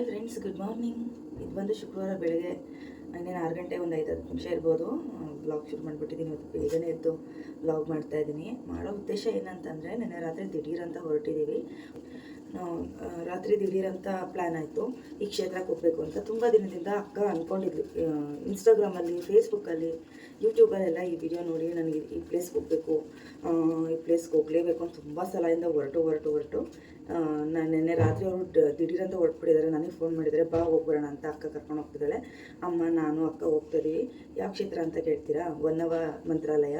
Hi friends good morning ಇದು ಬಂದು ಶುಕ್ರವಾರ ಬೆಳಗ್ಗೆ ಇನ್ನೇನು ಆರು ಗಂಟೆ ಒಂದು ಐದು ಹತ್ತು ನಿಮಿಷ ಇರ್ಬೋದು. ಬ್ಲಾಗ್ ಶುರು ಮಾಡಿಬಿಟ್ಟಿದ್ದೀನಿ ಇವತ್ತು ಬೇಗನೆ ಎದ್ದು ಬ್ಲಾಗ್ ಮಾಡ್ತಾ ಇದ್ದೀನಿ ಮಾಡೋ ಉದ್ದೇಶ ಏನಂತಂದರೆ, ನಿನ್ನೆ ರಾತ್ರಿ ದಿಢೀರಂತ ಹೊರಟಿದ್ದೀವಿ ರಾತ್ರಿ ದಿಢೀರಂತ ಪ್ಲ್ಯಾನ್ ಆಯಿತು. ಈ ಕ್ಷೇತ್ರಕ್ಕೆ ಹೋಗಬೇಕು ಅಂತ. ತುಂಬ ದಿನದಿಂದ ಅಕ್ಕ ಅಂದ್ಕೊಂಡಿದ್ವಿ ಇನ್ಸ್ಟಾಗ್ರಾಮಲ್ಲಿ ಫೇಸ್ಬುಕ್ಕಲ್ಲಿ ಯೂಟ್ಯೂಬಲ್ಲೆಲ್ಲ ಈ ವಿಡಿಯೋ ನೋಡಿ ನನಗೆ ಈ ಪ್ಲೇಸ್ಗೆ ಹೋಗಬೇಕು. ಈ ಪ್ಲೇಸ್ಗೆ ಹೋಗಲೇಬೇಕು ಅಂತ ತುಂಬ ಸಲದಿಂದ ಹೊರಟು ಹೊರಟು ಹೊರಟು. ನಾನು ನಿನ್ನೆ ರಾತ್ರಿ ಅವರು ದಿಢೀರ್ ಅಂತ ಹೊರಟ್ಬಿಟ್ಟಿದ್ದಾರೆ ನನಗೆ ಫೋನ್ ಮಾಡಿದರೆ, ಬಾ ಹೋಗ್ಬರೋಣ ಅಂತ ಅಕ್ಕ ಕರ್ಕೊಂಡು ಹೋಗ್ತಿದ್ದಾಳೆ. ಅಮ್ಮ, ನಾನು, ಅಕ್ಕ ಹೋಗ್ತಾ ಇದ್ದೀವಿ ಯಾವ ಕ್ಷೇತ್ರ ಅಂತ ಕೇಳ್ತೀರಾ? ಒನ್ನವ ಮಂತ್ರಾಲಯ.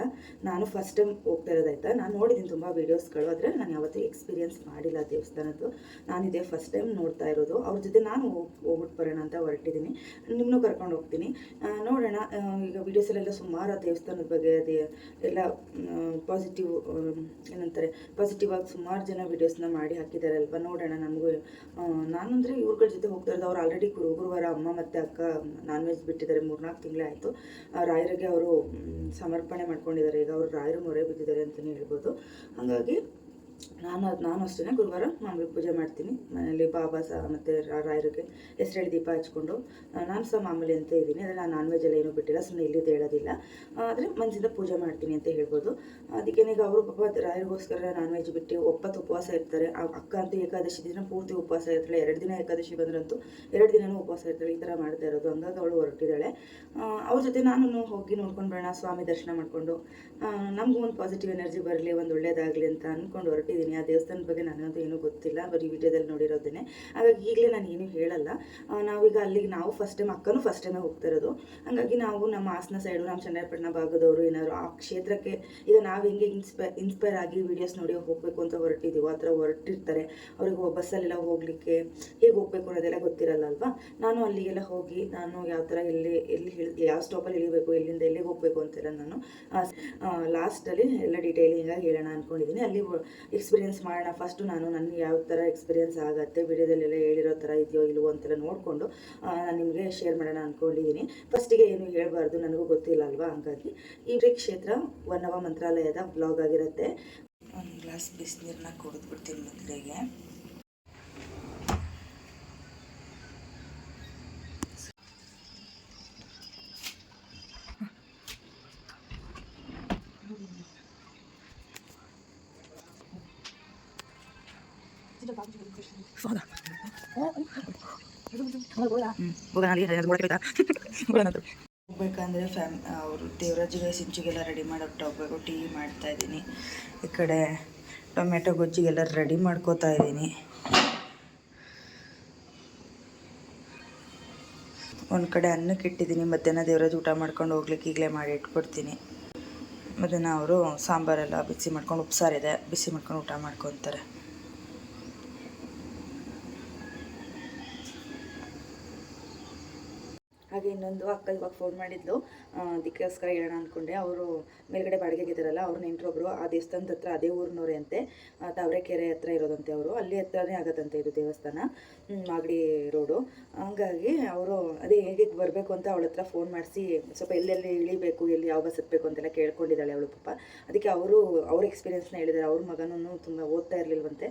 ನಾನು ಫಸ್ಟ್ ಟೈಮ್ ಹೋಗ್ತಾ ಇರೋದಾಯ್ತಾ? ನಾನು ನೋಡಿದ್ದೀನಿ ತುಂಬ ವೀಡಿಯೋಸ್ಗಳು ಆದರೆ ನಾನು ಯಾವತ್ತೂ ಎಕ್ಸ್ಪೀರಿಯನ್ಸ್ ಮಾಡಿಲ್ಲ ದೇವಸ್ಥಾನದ್ದು. ನಾನು ಇದೇ ಫಸ್ಟ್ ಟೈಮ್ ನೋಡ್ತಾ ಇರೋದು. ಅವ್ರ ಜೊತೆ ನಾನು ಹೋಗಿ ಹೋಗ್ಬಿಟ್ಟು ಬರೋಣ ಅಂತ ಹೊರಟಿದ್ದೀನಿ. ನಿಮ್ಮನ್ನು ಕರ್ಕೊಂಡು ಹೋಗ್ತೀನಿ. ನೋಡೋಣ. ಈಗ ವೀಡಿಯೋಸಲ್ಲೆಲ್ಲ ಸುಮಾರು ದೇವಸ್ಥಾನದ ಬಗ್ಗೆ, ಅದೇ, ಎಲ್ಲ ಪಾಸಿಟಿವ್ ಏನಂತಾರೆ ಪಾಸಿಟಿವ್ ಆಗಿ ಸುಮಾರು ಜನ ವೀಡಿಯೋಸ್ನ ಮಾಡಿ ಹಾಕಿದ್ದಾರೆ ನೋಡೋಣ, ನಮಗೂ ನಾನು ಅಂದರೆ ಇವ್ರಗಳ ಜೊತೆ ಹೋಗ್ತಾ ಇರೋದು ಅವ್ರು ಆಲ್ರೆಡಿ ಗುರುವಾರ ಅಮ್ಮ ಮತ್ತು ಅಕ್ಕ ನಾನ್ ವೆಜ್ ಬಿಟ್ಟಿದ್ದಾರೆ ಮೂರ್ನಾಲ್ಕು ತಿಂಗಳೇ ಆಯಿತು. ರಾಯರಿಗೆ ಅವರು ಸಮರ್ಪಣೆ ಮಾಡ್ಕೊಂಡಿದ್ದಾರೆ. ಈಗ ಅವರು ರಾಯರು ಮೊರೆ ಬಿದ್ದಿದ್ದಾರೆ ಅಂತಲೇ ಹೇಳ್ಬೋದು. ಹಾಗಾಗಿ ನಾನು ನಾನು ಅಷ್ಟೇ. ಗುರುವಾರ ಮಾಮೂಲಿ ಪೂಜೆ ಮಾಡ್ತೀನಿ. ಮನೆಯಲ್ಲಿ ಬಾಬಾ ಸಹ ಮತ್ತು ರಾಯರಿಗೆ ಹೆಸರೇಳಿ ದೀಪ ಹಚ್ಕೊಂಡು ನಾನು ಸಹ ಮಾಮೂಲಿ ಅಂತ ಇದ್ದೀನಿ. ಅಂದರೆ ನಾನು ನಾನ್ ವೆಜ್ ಎಲ್ಲ ಏನೂ ಬಿಟ್ಟಿಲ್ಲ ಸುಮ್ಮನೆ ಇಲ್ಲಿದ್ದು ಹೇಳೋದಿಲ್ಲ. ಆದರೆ ಮನಸ್ಸಿಂದ ಪೂಜೆ ಮಾಡ್ತೀನಿ ಅಂತ ಹೇಳ್ಬೋದು. ಅದಕ್ಕೆ ಈಗ ಅವರು ಪಾಪ ರಾಯರಿಗೋಸ್ಕರ ನಾನ್ ವೆಜ್ ಬಿಟ್ಟು ಒಪ್ಪತ್ತು ಉಪವಾಸ ಇರ್ತಾರೆ. ಆ ಅಕ್ಕ ಅಂತೂ ಏಕಾದಶಿ ದಿನ ಪೂರ್ತಿ ಉಪವಾಸ ಇರ್ತಾಳೆ. ಎರಡು ದಿನ ಏಕಾದಶಿ ಬಂದ್ರಂತೂ ಎರಡು ದಿನವೂ ಉಪವಾಸ ಇರ್ತಾಳೆ. ಈ ಥರ ಮಾಡ್ತಾ ಇರೋದು. ಹಂಗಾಗಿ ಅವಳು ಹೊರಟಿದ್ದಾಳೆ. ಅವ್ರ ಜೊತೆ ನಾನು ಹೋಗಿ ನೋಡ್ಕೊಂಡು ಬರೋಣ. ಸ್ವಾಮಿ ದರ್ಶನ ಮಾಡಿಕೊಂಡು ನಮಗೂ ಒಂದು ಪಾಸಿಟಿವ್ ಎನರ್ಜಿ ಬರಲಿ, ಒಂದು ಒಳ್ಳೇದಾಗಲಿ ಅಂತ ಅಂದ್ಕೊಂಡು ಹೊರಟಿದ್ದೀನಿ ಆ ದೇವಸ್ಥಾನದ ಬಗ್ಗೆ ನನಗಂತೂ ಏನೂ ಗೊತ್ತಿಲ್ಲ. ಬರೀ ವಿಡಿಯೋದಲ್ಲಿ ನೋಡಿರೋದೇನೆ ಹಾಗಾಗಿ ಈಗಲೇ ನಾನು ಏನೂ ಹೇಳಲ್ಲ. ನಾವೀಗ ಅಲ್ಲಿಗೆ ನಾವು ಫಸ್ಟ್ ಟೈಮ್ ಅಕ್ಕನೂ ಫಸ್ಟ್ ಟೈಮೇ ಹೋಗ್ತಾ ಇರೋದು. ಹಾಗಾಗಿ ನಾವು ನಮ್ಮ ಹಾಸನ ಸೈಡು, ನಮ್ಮ ಚನ್ನಪಟ್ಟಣ ಭಾಗದವರು ಏನಾದ್ರು ಆ ಕ್ಷೇತ್ರಕ್ಕೆ ಈಗ ನಾವು ಹೆಂಗೆ ಇನ್ಸ್ಪೈ ಇನ್ಸ್ಪೈರ್ ಆಗಿ ವಿಡಿಯೋಸ್ ನೋಡಿ ಹೋಗಬೇಕು ಅಂತ ಹೊರಟಿದ್ದೀವೋ ಆ ಥರ ಹೊರಟಿರ್ತಾರೆ. ಅವ್ರಿಗೆ ಬಸ್ಸಲ್ಲೆಲ್ಲ ಹೋಗಲಿಕ್ಕೆ ಹೇಗೆ ಹೋಗಬೇಕು ಅನ್ನೋದೆಲ್ಲ ಗೊತ್ತಿರಲ್ಲ ಅಲ್ವಾ? ನಾನು ಅಲ್ಲಿಗೆಲ್ಲ ಹೋಗಿ ನಾನು ಯಾವ ಥರ ಎಲ್ಲಿ ಎಲ್ಲಿ ಹೇಳಿ, ಯಾವ ಸ್ಟಾಪಲ್ಲಿ ಇಳಿಬೇಕು, ಎಲ್ಲಿಂದ ಎಲ್ಲಿಗೆ ಹೋಗಬೇಕು ಅಂತೆಲ್ಲ ನಾನು ಲಾಸ್ಟಲ್ಲಿ ಎಲ್ಲ ಡೀಟೇಲಿಂಗ್ ಆಗಿ ಹೇಳೋಣ ಅಂದ್ಕೊಂಡಿದ್ದೀನಿ ಅಲ್ಲಿ ಎಕ್ಸ್ಪೀರಿಯನ್ಸ್ ಮಾಡೋಣ. ಫಸ್ಟು ನಾನು ನನಗೆ ಯಾವ ಥರ ಎಕ್ಸ್ಪೀರಿಯನ್ಸ್ ಆಗುತ್ತೆ, ವಿಡಿಯೋದಲ್ಲೆಲ್ಲ ಹೇಳಿರೋ ಥರ ಇದೆಯೋ ಇಲ್ವೋ ಅಂತೆಲ್ಲ ನೋಡಿಕೊಂಡು ನಾನು ನಿಮಗೆ ಶೇರ್ ಮಾಡೋಣ ಅಂದ್ಕೊಂಡಿದ್ದೀನಿ ಫಸ್ಟಿಗೆ ಏನು ಹೇಳಬಾರ್ದು ನನಗೂ ಗೊತ್ತಿಲ್ಲ ಅಲ್ವಾ? ಹಾಗಾಗಿ ಈ ಕ್ಷೇತ್ರ ವನ್ನವ ಮಂತ್ರಾಲಯದ ಬ್ಲಾಗ್ ಆಗಿರುತ್ತೆ. ಒಂದು ಗ್ಲಾಸ್ ಬಿಸಿನೀರನ್ನ ಕುಡಿದ್ಬಿಡ್ತೀನಿ ಮೊದಲಿಗೆ ಹೋಗ್ಬೇಕಂದ್ರೆ ಫ್ಯಾಮ್ ಅವರು ದೇವರಾಜಿಗೆ ಸಿಂಚಿಗೆಲ್ಲ ರೆಡಿ ಮಾಡೋಕ್ಕೆ ಹೋಗ್ಬೇಕು. ಟೀ ಮಾಡ್ತಾ ಇದ್ದೀನಿ ಈ ಕಡೆ ಟೊಮೆಟೊ ಗೊಜ್ಜಿಗೆಲ್ಲ ರೆಡಿ ಮಾಡ್ಕೋತಾ ಇದ್ದೀನಿ ಒಂದು ಕಡೆ ಅನ್ನಕ್ಕೆ ಇಟ್ಟಿದ್ದೀನಿ. ಮಧ್ಯಾಹ್ನ ದೇವರಾಜ್ ಊಟ ಮಾಡ್ಕೊಂಡು ಹೋಗ್ಲಿಕ್ಕೆ ಈಗಲೇ ಮಾಡಿ ಇಟ್ಕೊಡ್ತೀನಿ. ಮಧ್ಯಾಹ್ನ ಅವರು ಸಾಂಬಾರೆಲ್ಲ ಬಿಸಿ ಮಾಡ್ಕೊಂಡು ಉಪ್ಸಾರಿದೆ. ಬಿಸಿ ಮಾಡ್ಕೊಂಡು ಊಟ ಮಾಡ್ಕೊತಾರೆ. ಹಾಗೆ ಇನ್ನೊಂದು ಅಕ್ಕ ಇವಾಗ ಫೋನ್ ಮಾಡಿದ್ಲು. ದಿಕ್ಕೋಸ್ಕರ ಅದಕ್ಕೋಸ್ಕರ ಹೇಳೋಣ ಅಂದ್ಕೊಂಡೆ ಅವರು ಮೇಲ್ಗಡೆ ಬಾಡಿಗೆಗಿದ್ದಾರಲ್ಲ ಅವ್ರ ನೆಂಟರೊಬ್ರು ಆ ದೇವಸ್ಥಾನದ ಹತ್ರ, ಅದೇ ಊರಿನವ್ರೆ ಅಂತೆ. ತಾವರೆಕೆರೆ ಹತ್ರ ಇರೋದಂತೆ ಅವರು. ಅಲ್ಲಿ ಹತ್ರನೇ ಆಗತ್ತಂತೆ ಇದು ದೇವಸ್ಥಾನ. ಮಾಗಡಿ ರೋಡು. ಹಂಗಾಗಿ ಅವರು ಅದೇ ಹೇಗೆ ಬರಬೇಕು ಅಂತ ಅವಳ ಹತ್ರ ಫೋನ್ ಮಾಡಿಸಿ ಸ್ವಲ್ಪ ಎಲ್ಲೆಲ್ಲಿ ಇಳಿಬೇಕು, ಎಲ್ಲಿ ಯಾವ ಬಸ್ ಹತ್ತಬೇಕು ಅಂತೆಲ್ಲ ಕೇಳ್ಕೊಂಡಿದ್ದಾಳೆ ಅವಳು ಪಾಪ. ಅದಕ್ಕೆ ಅವರು, ಅವ್ರ ಎಕ್ಸ್ಪೀರಿಯನ್ಸ್ನ ಹೇಳಿದ್ದಾರೆ. ಅವ್ರ ಮಗನೂ ತುಂಬ ಓದ್ತಾ ಇರಲಿಲ್ವಂತೆ.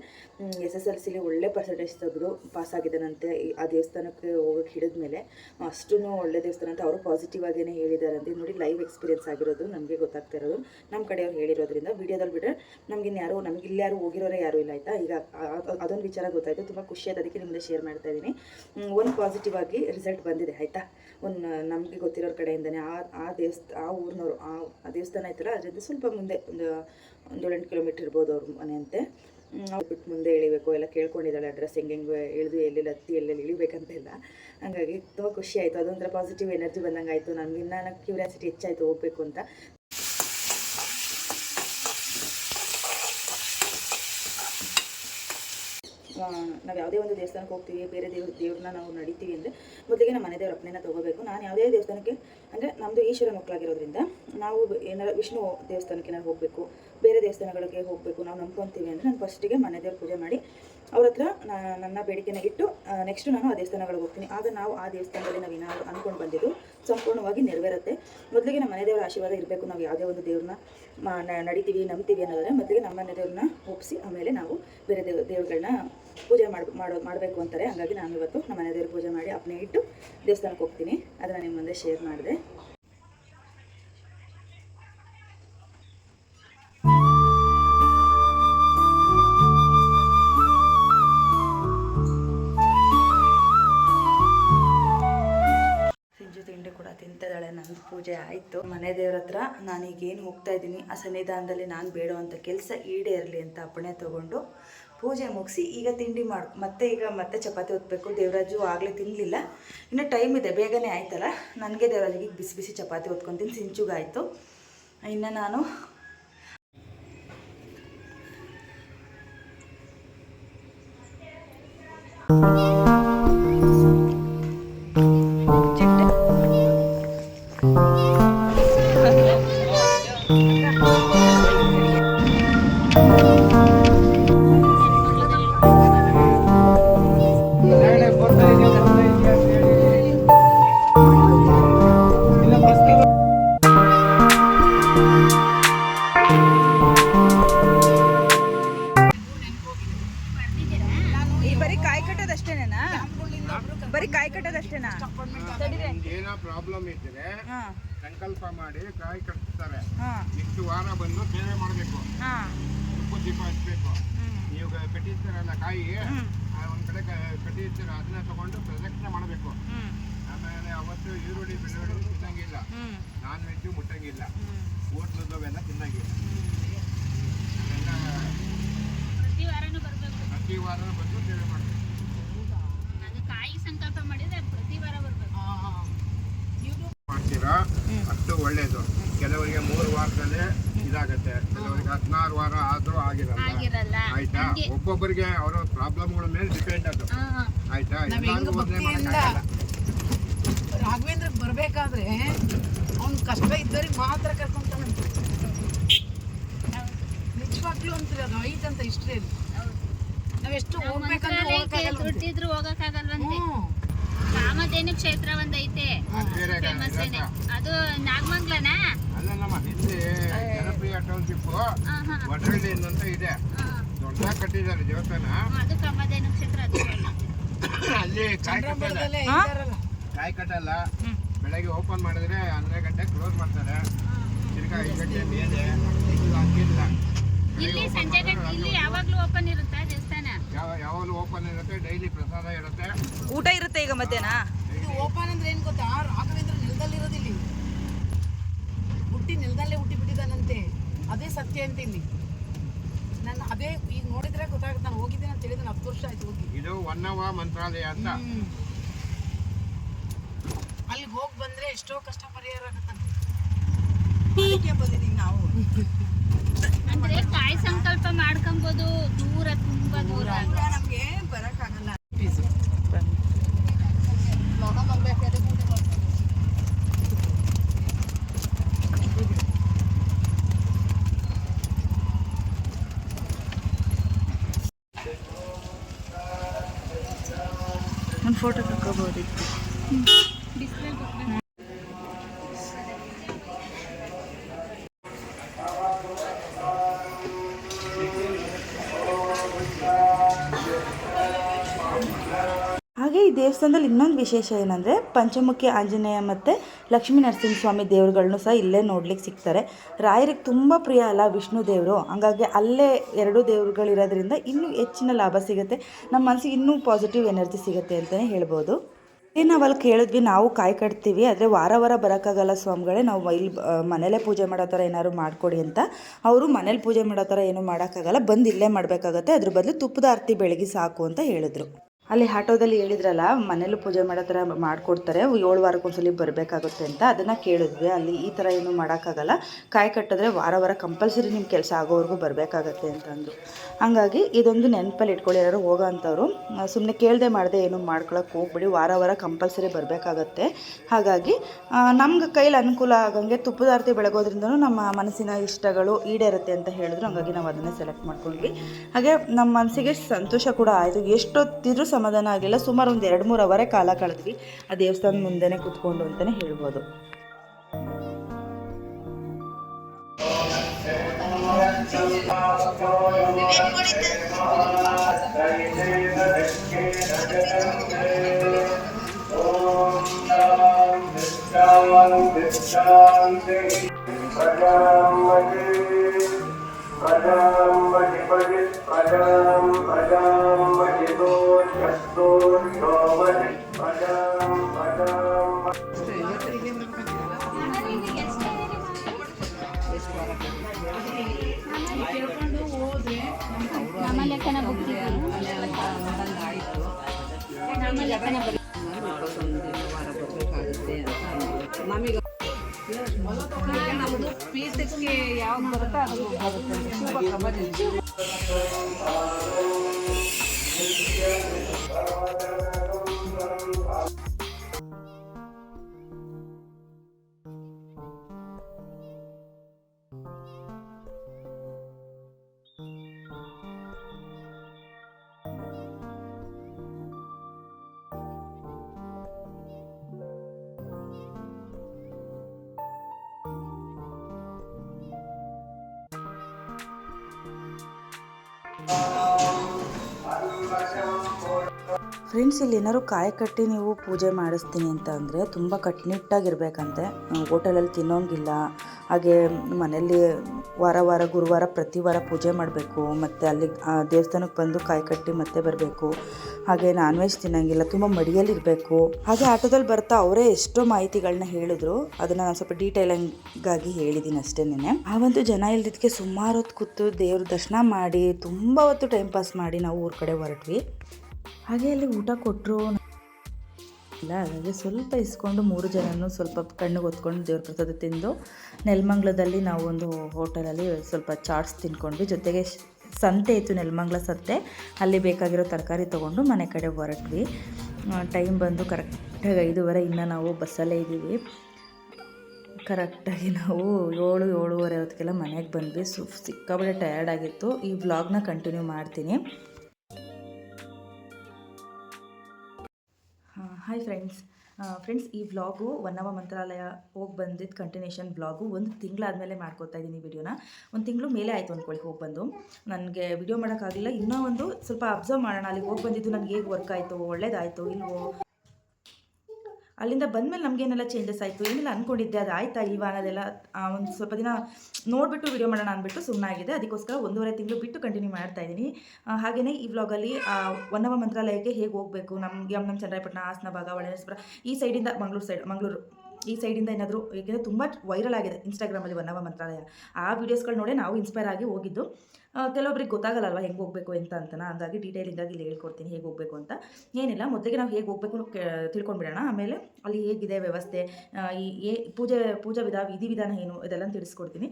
ಎಸ್ ಎಸ್ ಎಲ್ ಸಿಲಿ ಒಳ್ಳೆ ಪರ್ಸೆಂಟೇಜ್ ತೆಗೆದು ಪಾಸ್ ಆಗಿದ್ದಾನಂತೆ. ಆ ದೇವಸ್ಥಾನಕ್ಕೆ ಹೋಗೋಕ್ಕೆ ಹಿಡಿದ್ಮೇಲೆ ಅಷ್ಟೂ ಒಳ್ಳೆ ದೇವಸ್ಥಾನ ಅಂತ ಅವರು ಪಾಸಿಟಿವ್ ಆಗೇನೆ ಹೇಳಿದಾರಂತೆ ನೋಡಿ ಲೈವ್ ಎಕ್ಸ್ಪೀರಿಯನ್ಸ್ ಆಗಿರೋದು, ನಮಗೆ ಗೊತ್ತಾಗ್ತಾ ಇರೋದು. ನಮ್ಮ ಕಡೆಯವ್ರು ಹೇಳಿರೋದ್ರಿಂದ ವಿಡಿಯೋದಲ್ಲಿ ಬಿಟ್ಟರೆ ನಮ್ಗೆ ಇಲ್ಲಿ ಯಾರು ಹೋಗಿರೋರೇ ಯಾರು ಇಲ್ಲ, ಆಯಿತಾ? ಈಗ ಅದೊಂದು ವಿಚಾರ ಗೊತ್ತಾಯಿತು. ತುಂಬ ಖುಷಿ ಆಯ್ತು. ಅದಕ್ಕೆ ನಿಮ್ಮದೇ ಶೇರ್ ಮಾಡ್ತಾ ಇದ್ದೀನಿ ಒಂದು ಪಾಸಿಟಿವ್ ಆಗಿ ರಿಸಲ್ಟ್ ಬಂದಿದೆ, ಆಯಿತಾ? ಒಂದು, ನಮಗೆ ಗೊತ್ತಿರೋರ ಕಡೆಯಿಂದನೇ ಆ ಆ ದೇವಸ್ಥ, ಆ ಊರಿನವರು, ಆ ದೇವಸ್ಥಾನ ಐತಲ್ಲ, ಅದರಿಂದ ಸ್ವಲ್ಪ ಮುಂದೆ ಒಂದು ಒಂದು ಏಳೆಂಟು ಕಿಲೋಮೀಟ್ರ್ ಇರ್ಬೋದು ಅವ್ರ ಮನೆ ಅಂತೆ ಬಿಟ್ಟು ಮುಂದೆ ಇಳಿಬೇಕು ಎಲ್ಲ ಕೇಳ್ಕೊಂಡಿದ್ದಾಳೆ ಅಡ್ರೆಸ್ ಹೆಂಗೆ ಹೆಂಗೆ ಇಳಿದು ಎಲ್ಲೆಲ್ಲಿ, ಹತ್ತಿ, ಎಲ್ಲೆಲ್ಲಿ ಇಳಿಬೇಕಂತ ಇಲ್ಲ. ಹಂಗಾಗಿ, ತುಂಬ ಖುಷಿ ಆಯಿತು, ಅದೊಂಥರ ಪಾಸಿಟಿವ್ ಎನರ್ಜಿ ಬಂದಂಗೆ ಆಯಿತು ನನಗೆ ಇನ್ನು ಕ್ಯೂರಿಯಾಸಿಟಿ ಹೆಚ್ಚಾಯಿತು ಹೋಗಬೇಕು ಅಂತ. ನಾವು ಯಾವುದೇ ಒಂದು ದೇವಸ್ಥಾನಕ್ಕೆ ಹೋಗ್ತೀವಿ, ಬೇರೆ ದೇವ್ ದೇವ್ರನ್ನ ನಾವು ನಡಿತೀವಿ ಅಂದರೆ ಮೊದಲಿಗೆ ನಮ್ಮ ಮನೆ ದೇವ್ರ ಅಪ್ಪನೆನ ತೊಗೋಬೇಕು. ನಾನು ಯಾವುದೇ ದೇವಸ್ಥಾನಕ್ಕೆ, ಅಂದರೆ ನಮ್ಮದು ಈಶ್ವರ ಮಕ್ಕಳಾಗಿರೋದ್ರಿಂದ ನಾವು ಏನಾರು ವಿಷ್ಣು ದೇವಸ್ಥಾನಕ್ಕೆ ನಾವು ಹೋಗಬೇಕು, ಬೇರೆ ದೇವಸ್ಥಾನಗಳಿಗೆ ಹೋಗಬೇಕು, ನಾವು ನಂಬ್ಕೊತೀವಿ ಅಂದರೆ ನಾನು ಫಸ್ಟಿಗೆ ಮನೆ ದೇವ್ರ ಪೂಜೆ ಮಾಡಿ ಅವ್ರ ಹತ್ರ ನನ್ನ ಬೇಡಿಕೆನ ಇಟ್ಟು ನೆಕ್ಸ್ಟು ನಾನು ಆ ದೇವಸ್ಥಾನಗಳಿಗೆ ಹೋಗ್ತೀನಿ. ಆಗ ನಾವು ಆ ದೇವಸ್ಥಾನದಲ್ಲಿ ನಾವು ಏನಾದ್ರು ಅಂದ್ಕೊಂಡು ಬಂದಿದ್ದು ಸಂಪೂರ್ಣವಾಗಿ ನೆರವೇರುತ್ತೆ. ಮೊದಲಿಗೆ ನಮ್ಮ ಮನೆ ದೇವರ ಆಶೀರ್ವಾದ ಇರಬೇಕು. ನಾವು ಯಾವುದೇ ಒಂದು ದೇವ್ರನ್ನ ನಡಿತೀವಿ, ನಂಬ್ತೀವಿ ಅನ್ನೋದಾದ್ರೆ ಮೊದಲಿಗೆ ನಮ್ಮ ಮನೆ ದೇವ್ರನ್ನ ಒಪ್ಪಿಸಿ ಆಮೇಲೆ ನಾವು ಬೇರೆ ದೇವ್ ದೇವ್ರುಗಳನ್ನ ಪೂಜೆ ಮಾಡಿ, ಮಾಡೋ, ಮಾಡಬೇಕು ಅಂತಾರೆ. ಹಾಗಾಗಿ ನಾನು ಇವತ್ತು ನಮ್ಮ ಮನೆ ದೇವ್ರ ಪೂಜೆ ಮಾಡಿ ಅಪ್ಪನೇ ಇಟ್ಟು ದೇವಸ್ಥಾನಕ್ಕೆ ಹೋಗ್ತೀನಿ. ಅದನ್ನು ನಿಮ್ಮ ಮುಂದೆ ಶೇರ್ ಮಾಡಿದೆ. ಪೂಜೆ ಆಯಿತು. ಮನೆ ದೇವ್ರ ಹತ್ರ ನಾನೀಗೇನು ಹೋಗ್ತಾ ಇದ್ದೀನಿ. ಆ ಸನ್ನಿಧಾನದಲ್ಲಿ ನಾನು ಬೇಡುವಂಥ ಕೆಲಸ ಈಡೇರಲಿ ಅಂತ ಅಪ್ಪಣೆ ತಗೊಂಡು ಪೂಜೆ ಮುಗಿಸಿ ಈಗ ತಿಂಡಿ ಮಾಡಿ, ಮತ್ತೆ ಈಗ ಮತ್ತೆ ಚಪಾತಿ ಒತ್ತಬೇಕು ದೇವರಾಜು ಆಗಲೇ ತಿನ್ನಲಿಲ್ಲ ಇನ್ನು ಟೈಮ್ ಇದೆ, ಬೇಗನೆ ಆಯ್ತಲ್ಲ? ನನಗೆ ದೇವರಾಜಿಗೆ ಬಿಸಿ ಬಿಸಿ ಚಪಾತಿ ಹೊತ್ಕೊತೀನಿ ಸಿಂಚುಗಾಯಿತು. ಇನ್ನು ನಾನು ಈ ವಾರ ಬಂದು ಸೇವೆ ಮಾಡಬೇಕು ಅದು ಕಾಯಿ ಸಂಕಲ್ಪ ಮಾಡಿದ್ರೆ ಪ್ರತಿ ವಾರ ಬರ್ಬೇಕು. ಮಾಡ್ತೀರಾ? ಅಷ್ಟು ಒಳ್ಳೇದು. ಕೆಲವರಿಗೆ ಮೂರು ವಾರದಲ್ಲೇ ಇದಾಗತ್ತೆ. ಕೆಲವರಿಗೆ ಹದಿನಾರು ವಾರ ಆದ್ರೂ ಆಗಿರಲ್ಲ. ಆಯ್ತಾ? ಒಬ್ಬೊಬ್ಬರಿಗೆ ಅವರ ಪ್ರಾಬ್ಲಮ್ಗಳ ಮೇಲೆ ಡಿಪೆಂಡ್ ಅದು. ಹಾ, ಹಾ. ಆಯ್ತಾ. ರಾಘವೇಂದ್ರ ಬರ್ಬೇಕಾದ್ರೆ ಅವ್ನ್ ಕಷ್ಟ ಇದ್ದವ್ರಿಗೆ ಮಾತ್ರ ಕರ್ಕೊಂತಾನೆ ನಿಜವಾಗ್ಲೂ ಅಂತ ಅದು ಐತಂತ ಅಂತ ಹೌದು. ನಾವೆಷ್ಟು ದುಡ್ಡಿದ್ರು ಹೋಗಕ್ಕಾಗಲ್ವಂತೆ. ಕಾಮಧೇನು ಕ್ಷೇತ್ರ ಒಂದೈತೆ. ಅದು ಫೇಮಸ್ ಏನೆ. ನಾಗಮಂಗ್ಲನ? ಅಲ್ಲಲ್ಲಮ್ಮ ಇಲ್ಲಿ ಜನಪ್ರಿಯ ಟೌನ್ಶಿಪ್ ಹಾ, ಹಾ, ಅಂತ ಇದೆ. ದೊಡ್ಡ ಕಟ್ಟಿದ್ದಾರೆ ದೇವಸ್ಥಾನ. ಅದು ಕಾಮಧೇನು ಕ್ಷೇತ್ರ ಅದು ಅಲ್ಲಿ ಕಾಯಿ ಕಟ್ಟಲ್ಲ ಚಂದ್ರಮಂಡಲದಲ್ಲೇ ಇದ್ದಾರಲ್ಲ. ಕಾಯಿ ಕಟ್ಟಲ್ಲ. ಬೆಳಗ್ಗೆ ಓಪನ್ ಮಾಡಿದ್ರೆ ಹನ್ನೆರಡು ಗಂಟೆ ಕ್ಲೋಸ್ ಮಾಡ್ತಾರೆ. ತಿರ್ಗಾ ಐದು ಗಂಟೆ ಮೇಲೆ ಇಲ್ಲಿ ಸಂಜೆ ಗಂಟೆ ಇಲ್ಲಿ ಯಾವಾಗ್ಲೂ ಓಪನ್ ಇರುತ್ತಾ? ಯಾವಾಗಲೂ ಓಪನ್ ಇರುತ್ತೆ ಡೈಲಿ ಪ್ರಸಾದ ಇರುತ್ತೆ. ಊಟ ಇರುತ್ತೆ ಈಗ ಮಧ್ಯಾಹ್ನ? ಇದು ಓಪನ್ ಅಂದ್ರೆ ಏನ್ ಗೊತ್ತಾ? ರಾಘವೇಂದ್ರ ನೆಲದಲ್ಲಿರೋದಿಲ್ಲ ಹುಟ್ಟಿ ನೆಲದಲ್ಲೇ ಹುಟ್ಟಿ ಬಿಟ್ಟಿದ್ದಾನಂತೆ ಅದೇ ಸತ್ಯ ಅಂತ ಇಲ್ಲಿ. ನಾನು ಅದೇ ಈಗ ನೋಡಿದ್ರೆ ಗೊತ್ತಾಗುತ್ತೆ. ನಾನು ಹೋಗಿದ್ದೇನೆ ಅಂತ ಹೇಳಿದ್ರೆ ಹತ್ತು ವರ್ಷ ಆಯ್ತು ಹೋಗಿ. ಇದು ಒನ್ನವ ಮಂತ್ರಾಲಯ ಅಂತ. ಅಲ್ಲಿಗೆ ಹೋಗಿ ಬಂದ್ರೆ ಎಷ್ಟೋ ಕಷ್ಟ ಪರಿಹಾರ ಆಗುತ್ತೆ. ಅದಕ್ಕೆ ಬಂದಿದ್ದೀವಿ ನಾವು. ಅಂದ್ರೆ ಕಾಯಿ ಸಂಕಲ್ಪ ಮಾಡ್ಕೊಂಬೋದು. ದೂರ ತುಂಬಾ ದೂರ ನಮಗೆ ಬರೋಕ್ಕಾಗಲ್ಲ. ಒಂದು ಫೋಟೋ ತಗೋಬೋದಿತ್ತು ಹಾಗೆ ಈ ದೇವಸ್ಥಾನದಲ್ಲಿ ಇನ್ನೊಂದು ವಿಶೇಷ ಏನಂದರೆ ಪಂಚಮುಖಿ ಆಂಜನೇಯ ಮತ್ತು ಲಕ್ಷ್ಮೀ ನರಸಿಂಹಸ್ವಾಮಿ ದೇವರುಗಳನ್ನು ಸಹ ಇಲ್ಲೇ ನೋಡ್ಲಿಕ್ಕೆ ಸಿಗ್ತಾರೆ. ರಾಯರಿಗೆ ತುಂಬ ಪ್ರಿಯ ಅಲ್ಲ ವಿಷ್ಣು ದೇವರು. ಹಾಗಾಗಿ ಅಲ್ಲೇ ಎರಡು ದೇವರುಗಳಿರೋದ್ರಿಂದ ಇನ್ನೂ ಹೆಚ್ಚಿನ ಲಾಭ ಸಿಗುತ್ತೆ. ನಮ್ಮ ಮನಸ್ಸಿಗೆ ಇನ್ನೂ ಪಾಸಿಟಿವ್ ಎನರ್ಜಿ ಸಿಗುತ್ತೆ ಅಂತಲೇ ಹೇಳ್ಬೋದು. ನಾವು ಅಲ್ಲಿ ಕೇಳಿದ್ವಿ, ನಾವು ಕಾಯಿ ಕಟ್ತೀವಿ, ಆದರೆ ವಾರ ವಾರ ಬರೋಕ್ಕಾಗಲ್ಲ ಸ್ವಾಮಿಗಳೇ, ನಾವು ಇಲ್ಲಿ ಮನೇಲೇ ಪೂಜೆ ಮಾಡೋ ಥರ ಏನಾದ್ರು ಮಾಡಿಕೊಡಿ ಅಂತ. ಅವರು ಮನೇಲಿ ಪೂಜೆ ಮಾಡೋ ಥರ ಏನೂ ಮಾಡೋಕ್ಕಾಗಲ್ಲ, ಬಂದು ಇಲ್ಲೇ ಮಾಡಬೇಕಾಗತ್ತೆ. ಅದ್ರ ಬದಲು ತುಪ್ಪದ ಆರತಿ ಬೆಳಗ್ಗೆ ಸಾಕು ಅಂತ ಹೇಳಿದ್ರು. ಅಲ್ಲಿ ಆಟೋದಲ್ಲಿ ಹೇಳಿದ್ರಲ್ಲ, ಮನೇಲೂ ಪೂಜೆ ಮಾಡೋ ಥರ ಮಾಡಿಕೊಡ್ತಾರೆ, ಏಳು ವಾರಕ್ಕೊಂದ್ಸಲಿ ಬರಬೇಕಾಗುತ್ತೆ ಅಂತ. ಅದನ್ನು ಕೇಳಿದ್ವಿ. ಅಲ್ಲಿ ಈ ಥರ ಏನು ಮಾಡೋಕ್ಕಾಗಲ್ಲ. ಕಾಯಿ ಕಟ್ಟಿದ್ರೆ ವಾರ ವಾರ ಕಂಪಲ್ಸರಿ ನಿಮ್ಮ ಕೆಲಸ ಆಗೋವರೆಗೂ ಬರಬೇಕಾಗತ್ತೆ ಅಂತಂದರು ಹಾಗಾಗಿ ಇದೊಂದು ನೆನಪಲ್ಲಿ ಇಟ್ಕೊಳ್ಳಿ. ಯಾರು ಹೋಗೋ ಅಂಥವ್ರು ಸುಮ್ಮನೆ ಕೇಳದೆ ಮಾಡದೆ ಏನು ಮಾಡ್ಕೊಳಕ್ಕೆ ಹೋಗ್ಬಿಡಿ. ವಾರ ವಾರ ಕಂಪಲ್ಸರಿ ಬರಬೇಕಾಗತ್ತೆ. ಹಾಗಾಗಿ ನಮ್ಗೆ ಕೈಲಿ ಅನುಕೂಲ ಆಗಂಗೆ ತುಪ್ಪದ ಆರತಿ ಬೆಳಗೋದ್ರಿಂದನೂ ನಮ್ಮ ಮನಸ್ಸಿನ ಇಷ್ಟಗಳು ಈಡೇರುತ್ತೆ ಅಂತ ಹೇಳಿದ್ರು. ಹಂಗಾಗಿ ನಾವು ಅದನ್ನೇ ಸೆಲೆಕ್ಟ್ ಮಾಡ್ಕೊಂಡ್ವಿ ಹಾಗೆ ನಮ್ಮ ಮನಸ್ಸಿಗೆ ಸಂತೋಷ ಕೂಡ ಆಯಿತು. ಎಷ್ಟೊತ್ತಿದ್ರೂ ಸಮಾಧಾನ ಆಗಿಲ್ಲ. ಸುಮಾರು ಒಂದು ಎರಡು ಮೂರು ಅವರೇ ಕಾಲ ಕಳೆದ್ವಿ. ಆ ದೇವಸ್ಥಾನದ ಮುಂದೆನೇ ಕೂತ್ಕೊಂಡು ಅಂತಲೇ ಹೇಳ್ಬೋದು ಿ. ಪ್ರಜಾಂ ಇವತ್ತಿಗೆ ಕೇಳ್ಕೊಂಡು ಹೋದ್ರೆ ನಮ್ಮ ಲೆಕ್ಕನ ಆಯಿತು ನಮ್ಮ ಲೆಕ್ಕನ ಅಂತ ನಮಗೆ ನಮ್ಮದು ಪೀಠಕ್ಕೆ ಯಾವ್ದು ಬರುತ್ತೋ ಅದು ಬರುತ್ತೆ Bye. ಫ್ರೆಂಡ್ಸ್ ಇಲ್ಲಿ ಏನಾದ್ರು ಕಾಯಿ ಕಟ್ಟಿ ನೀವು ಪೂಜೆ ಮಾಡಿಸ್ತೀನಿ ಅಂತ ಅಂದರೆ ತುಂಬ ಕಟ್ಟುನಿಟ್ಟಾಗಿರ್ಬೇಕಂತೆ ಹೋಟೆಲಲ್ಲಿ ತಿನ್ನೋಂಗಿಲ್ಲ. ಹಾಗೆ ಮನೆಯಲ್ಲಿ ವಾರ ವಾರ, ಗುರುವಾರ, ಪ್ರತಿ ವಾರ ಪೂಜೆ ಮಾಡಬೇಕು. ಮತ್ತು ಅಲ್ಲಿ ದೇವಸ್ಥಾನಕ್ಕೆ ಬಂದು ಕಾಯಿ ಕಟ್ಟಿ ಮತ್ತೆ ಬರಬೇಕು. ಹಾಗೆ ನಾನ್ ವೆಜ್ ತಿನ್ನೋಂಗಿಲ್ಲ, ತುಂಬ ಮಡಿಯಲ್ಲಿ ಇರಬೇಕು. ಹಾಗೆ ಆಟೋದಲ್ಲಿ ಬರ್ತಾ ಅವರೇ ಎಷ್ಟೋ ಮಾಹಿತಿಗಳನ್ನ ಹೇಳಿದ್ರು. ಅದನ್ನು ನಾನು ಸ್ವಲ್ಪ ಡೀಟೇಲಿಂಗಾಗಿ ಹೇಳಿದ್ದೀನಿ ಅಷ್ಟೇ ಆ ಒಂದು ಜನ ಇಲ್ದಿದ್ದಕ್ಕೆ ಸುಮಾರು ಹೊತ್ತು ಕೂತು ದೇವ್ರ ದರ್ಶನ ಮಾಡಿ, ತುಂಬ ಹೊತ್ತು ಟೈಮ್ ಪಾಸ್ ಮಾಡಿ ನಾವು ಊರ ಕಡೆ ಹೊರಟ್ವಿ. ಹಾಗೆ ಅಲ್ಲಿ ಊಟ ಕೊಟ್ಟರು ಇಲ್ಲ ಹಾಗಾಗಿ ಸ್ವಲ್ಪ ಇಸ್ಕೊಂಡು ಮೂರು ಜನನು ಸ್ವಲ್ಪ ಕಣ್ಣಿಗೆ ಹೊತ್ಕೊಂಡು ದೇವ್ರ ಪ್ರಸಾದ ತಿಂದು, ನೆಲಮಂಗ್ಲದಲ್ಲಿ ನಾವು ಒಂದು ಹೋಟೆಲಲ್ಲಿ ಸ್ವಲ್ಪ ಚಾಟ್ಸ್ ತಿನ್ಕೊಂಡ್ವಿ ಜೊತೆಗೆ ಸಂತೆ ಇತ್ತು ನೆಲಮಂಗ್ಲ ಸಂತೆ. ಅಲ್ಲಿ ಬೇಕಾಗಿರೋ ತರಕಾರಿ ತೊಗೊಂಡು ಮನೆ ಕಡೆ ಹೊರಟ್ವಿ. ಟೈಮ್ ಬಂದು ಕರೆಕ್ಟಾಗಿ ಐದೂವರೆ, ಇನ್ನು ನಾವು ಬಸ್ಸಲ್ಲೇ ಇದ್ದೀವಿ. ಕರೆಕ್ಟಾಗಿ ನಾವು ಏಳು, ಏಳುವರೆ ಹೊತ್ತಿಗೆಲ್ಲ ಮನೆಗೆ ಬಂದ್ವಿ. ಸು ಸಿಕ್ಕಾಬಟ್ಟೆ ಟಯರ್ಡ್ ಆಗಿತ್ತು. ಈ ವ್ಲಾಗ್ನ ಕಂಟಿನ್ಯೂ ಮಾಡ್ತೀನಿ. ಹಾಯ್ ಫ್ರೆಂಡ್ಸ್ ಫ್ರೆಂಡ್ಸ್ ಈ ವ್ಲಾಗು ವನ್ನವ ಮಂತ್ರಾಲಯ ಹೋಗಿ ಬಂದಿದ್ದು ಕಂಟಿನ್ಯೂಷನ್ ವ್ಲಾಗು ಒಂದು ತಿಂಗಳಾದಮೇಲೆ ಮಾಡ್ಕೋತಾ ಇದ್ದೀನಿ ವಿಡಿಯೋನ ಒಂದು ತಿಂಗಳು ಮೇಲೆ ಆಯಿತು ಅಂದ್ಕೊಳ್ಳಿ ಹೋಗಿ ಬಂದು. ನನಗೆ ವಿಡಿಯೋ ಮಾಡೋಕ್ಕಾಗಿಲ್ಲ ಇನ್ನೂ ಒಂದು ಸ್ವಲ್ಪ ಅಬ್ಸರ್ವ್ ಮಾಡೋಣ. ಅಲ್ಲಿಗೆ ಹೋಗಿ ಬಂದಿದ್ದು ನನಗೆ ಹೇಗೆ ವರ್ಕ್ ಆಯಿತು, ಒಳ್ಳೇದಾಯಿತು, ಇಲ್ವೋ? ಅಲ್ಲಿಂದ ಬಂದಮೇಲೆ ನಮಗೇನೆಲ್ಲ ಚೇಂಜಸ್ ಆಯಿತು. ಏನೆಲ್ಲ ಅಂದ್ಕೊಂಡಿದ್ದೆ ಅದು ಆಯ್ತಾ ಇಲ್ವಾ ಅನ್ನೋದೆಲ್ಲ ಒಂದು ಸ್ವಲ್ಪ ದಿನ ನೋಡಿಬಿಟ್ಟು ವಿಡಿಯೋ ಮಾಡೋಣ ಅಂದ್ಬಿಟ್ಟು ಸುಮ್ಮನಾಗಿದೆ ಅದಕ್ಕೋಸ್ಕರ ಒಂದೂವರೆ ತಿಂಗಳು ಬಿಟ್ಟು ಕಂಟಿನ್ಯೂ ಮಾಡ್ತಾ ಇದ್ದೀನಿ. ಹಾಗೆಯೇ ಈ ವ್ಲಾಗಲ್ಲಿ ಒನ್ನವ ಮಂತ್ರಾಲಯಕ್ಕೆ ಹೇಗೆ ಹೋಗಬೇಕು? ನಮ್ಮ ಎಂ ನಮ್ಮ ಚಂದ್ರಾಯಪಟ್ಟಣ, ಹಾಸನ ಭಾಗ ಒಳನೇಶ್ವರ ಈ ಸೈಡಿಂದ ಮಂಗಳೂರು ಸೈಡ್ ಮಂಗಳೂರು. ಈ ಸೈಡಿಂದ ಏನಾದರೂ, ಏಕೆಂದರೆ ತುಂಬ ವೈರಲ್ ಆಗಿದೆ ಇನ್ಸ್ಟಾಗ್ರಾಮಲ್ಲಿ ವನ್ನವ ಮಂತ್ರಾಲಯ ಆ ವೀಡಿಯೋಸ್ಗಳು ನೋಡಿ ನಾವು ಇನ್ಸ್ಪೈರ್ ಆಗಿ ಹೋಗಿದ್ದು. ಕೆಲವೊಬ್ರಿಗೆ ಗೊತ್ತಾಗಲ್ಲ ಹೆಂಗೆ ಹೋಗಬೇಕು ಅಂತ ಅಂತನ? ಹಾಗಾಗಿ ಡೀಟೇಲಿಂಗಾಗಿ ಇಲ್ಲಿ ಹೇಳ್ಕೊಡ್ತೀನಿ ಹೇಗೆ ಹೋಗಬೇಕು ಅಂತ. ಏನಿಲ್ಲ, ಮೊದಲಿಗೆ ನಾವು ಹೇಗೆ ಹೋಗಬೇಕು ತಿಳ್ಕೊಂಡ್ಬಿಡೋಣ. ಆಮೇಲೆ ಅಲ್ಲಿ ಹೇಗಿದೆ ವ್ಯವಸ್ಥೆ ಈ, ಏ, ಪೂಜೆ, ಪೂಜಾ ವಿಧ, ವಿಧಿ ವಿಧಾನ ಏನು ಇದೆಲ್ಲ ತಿಳಿಸ್ಕೊಡ್ತೀನಿ.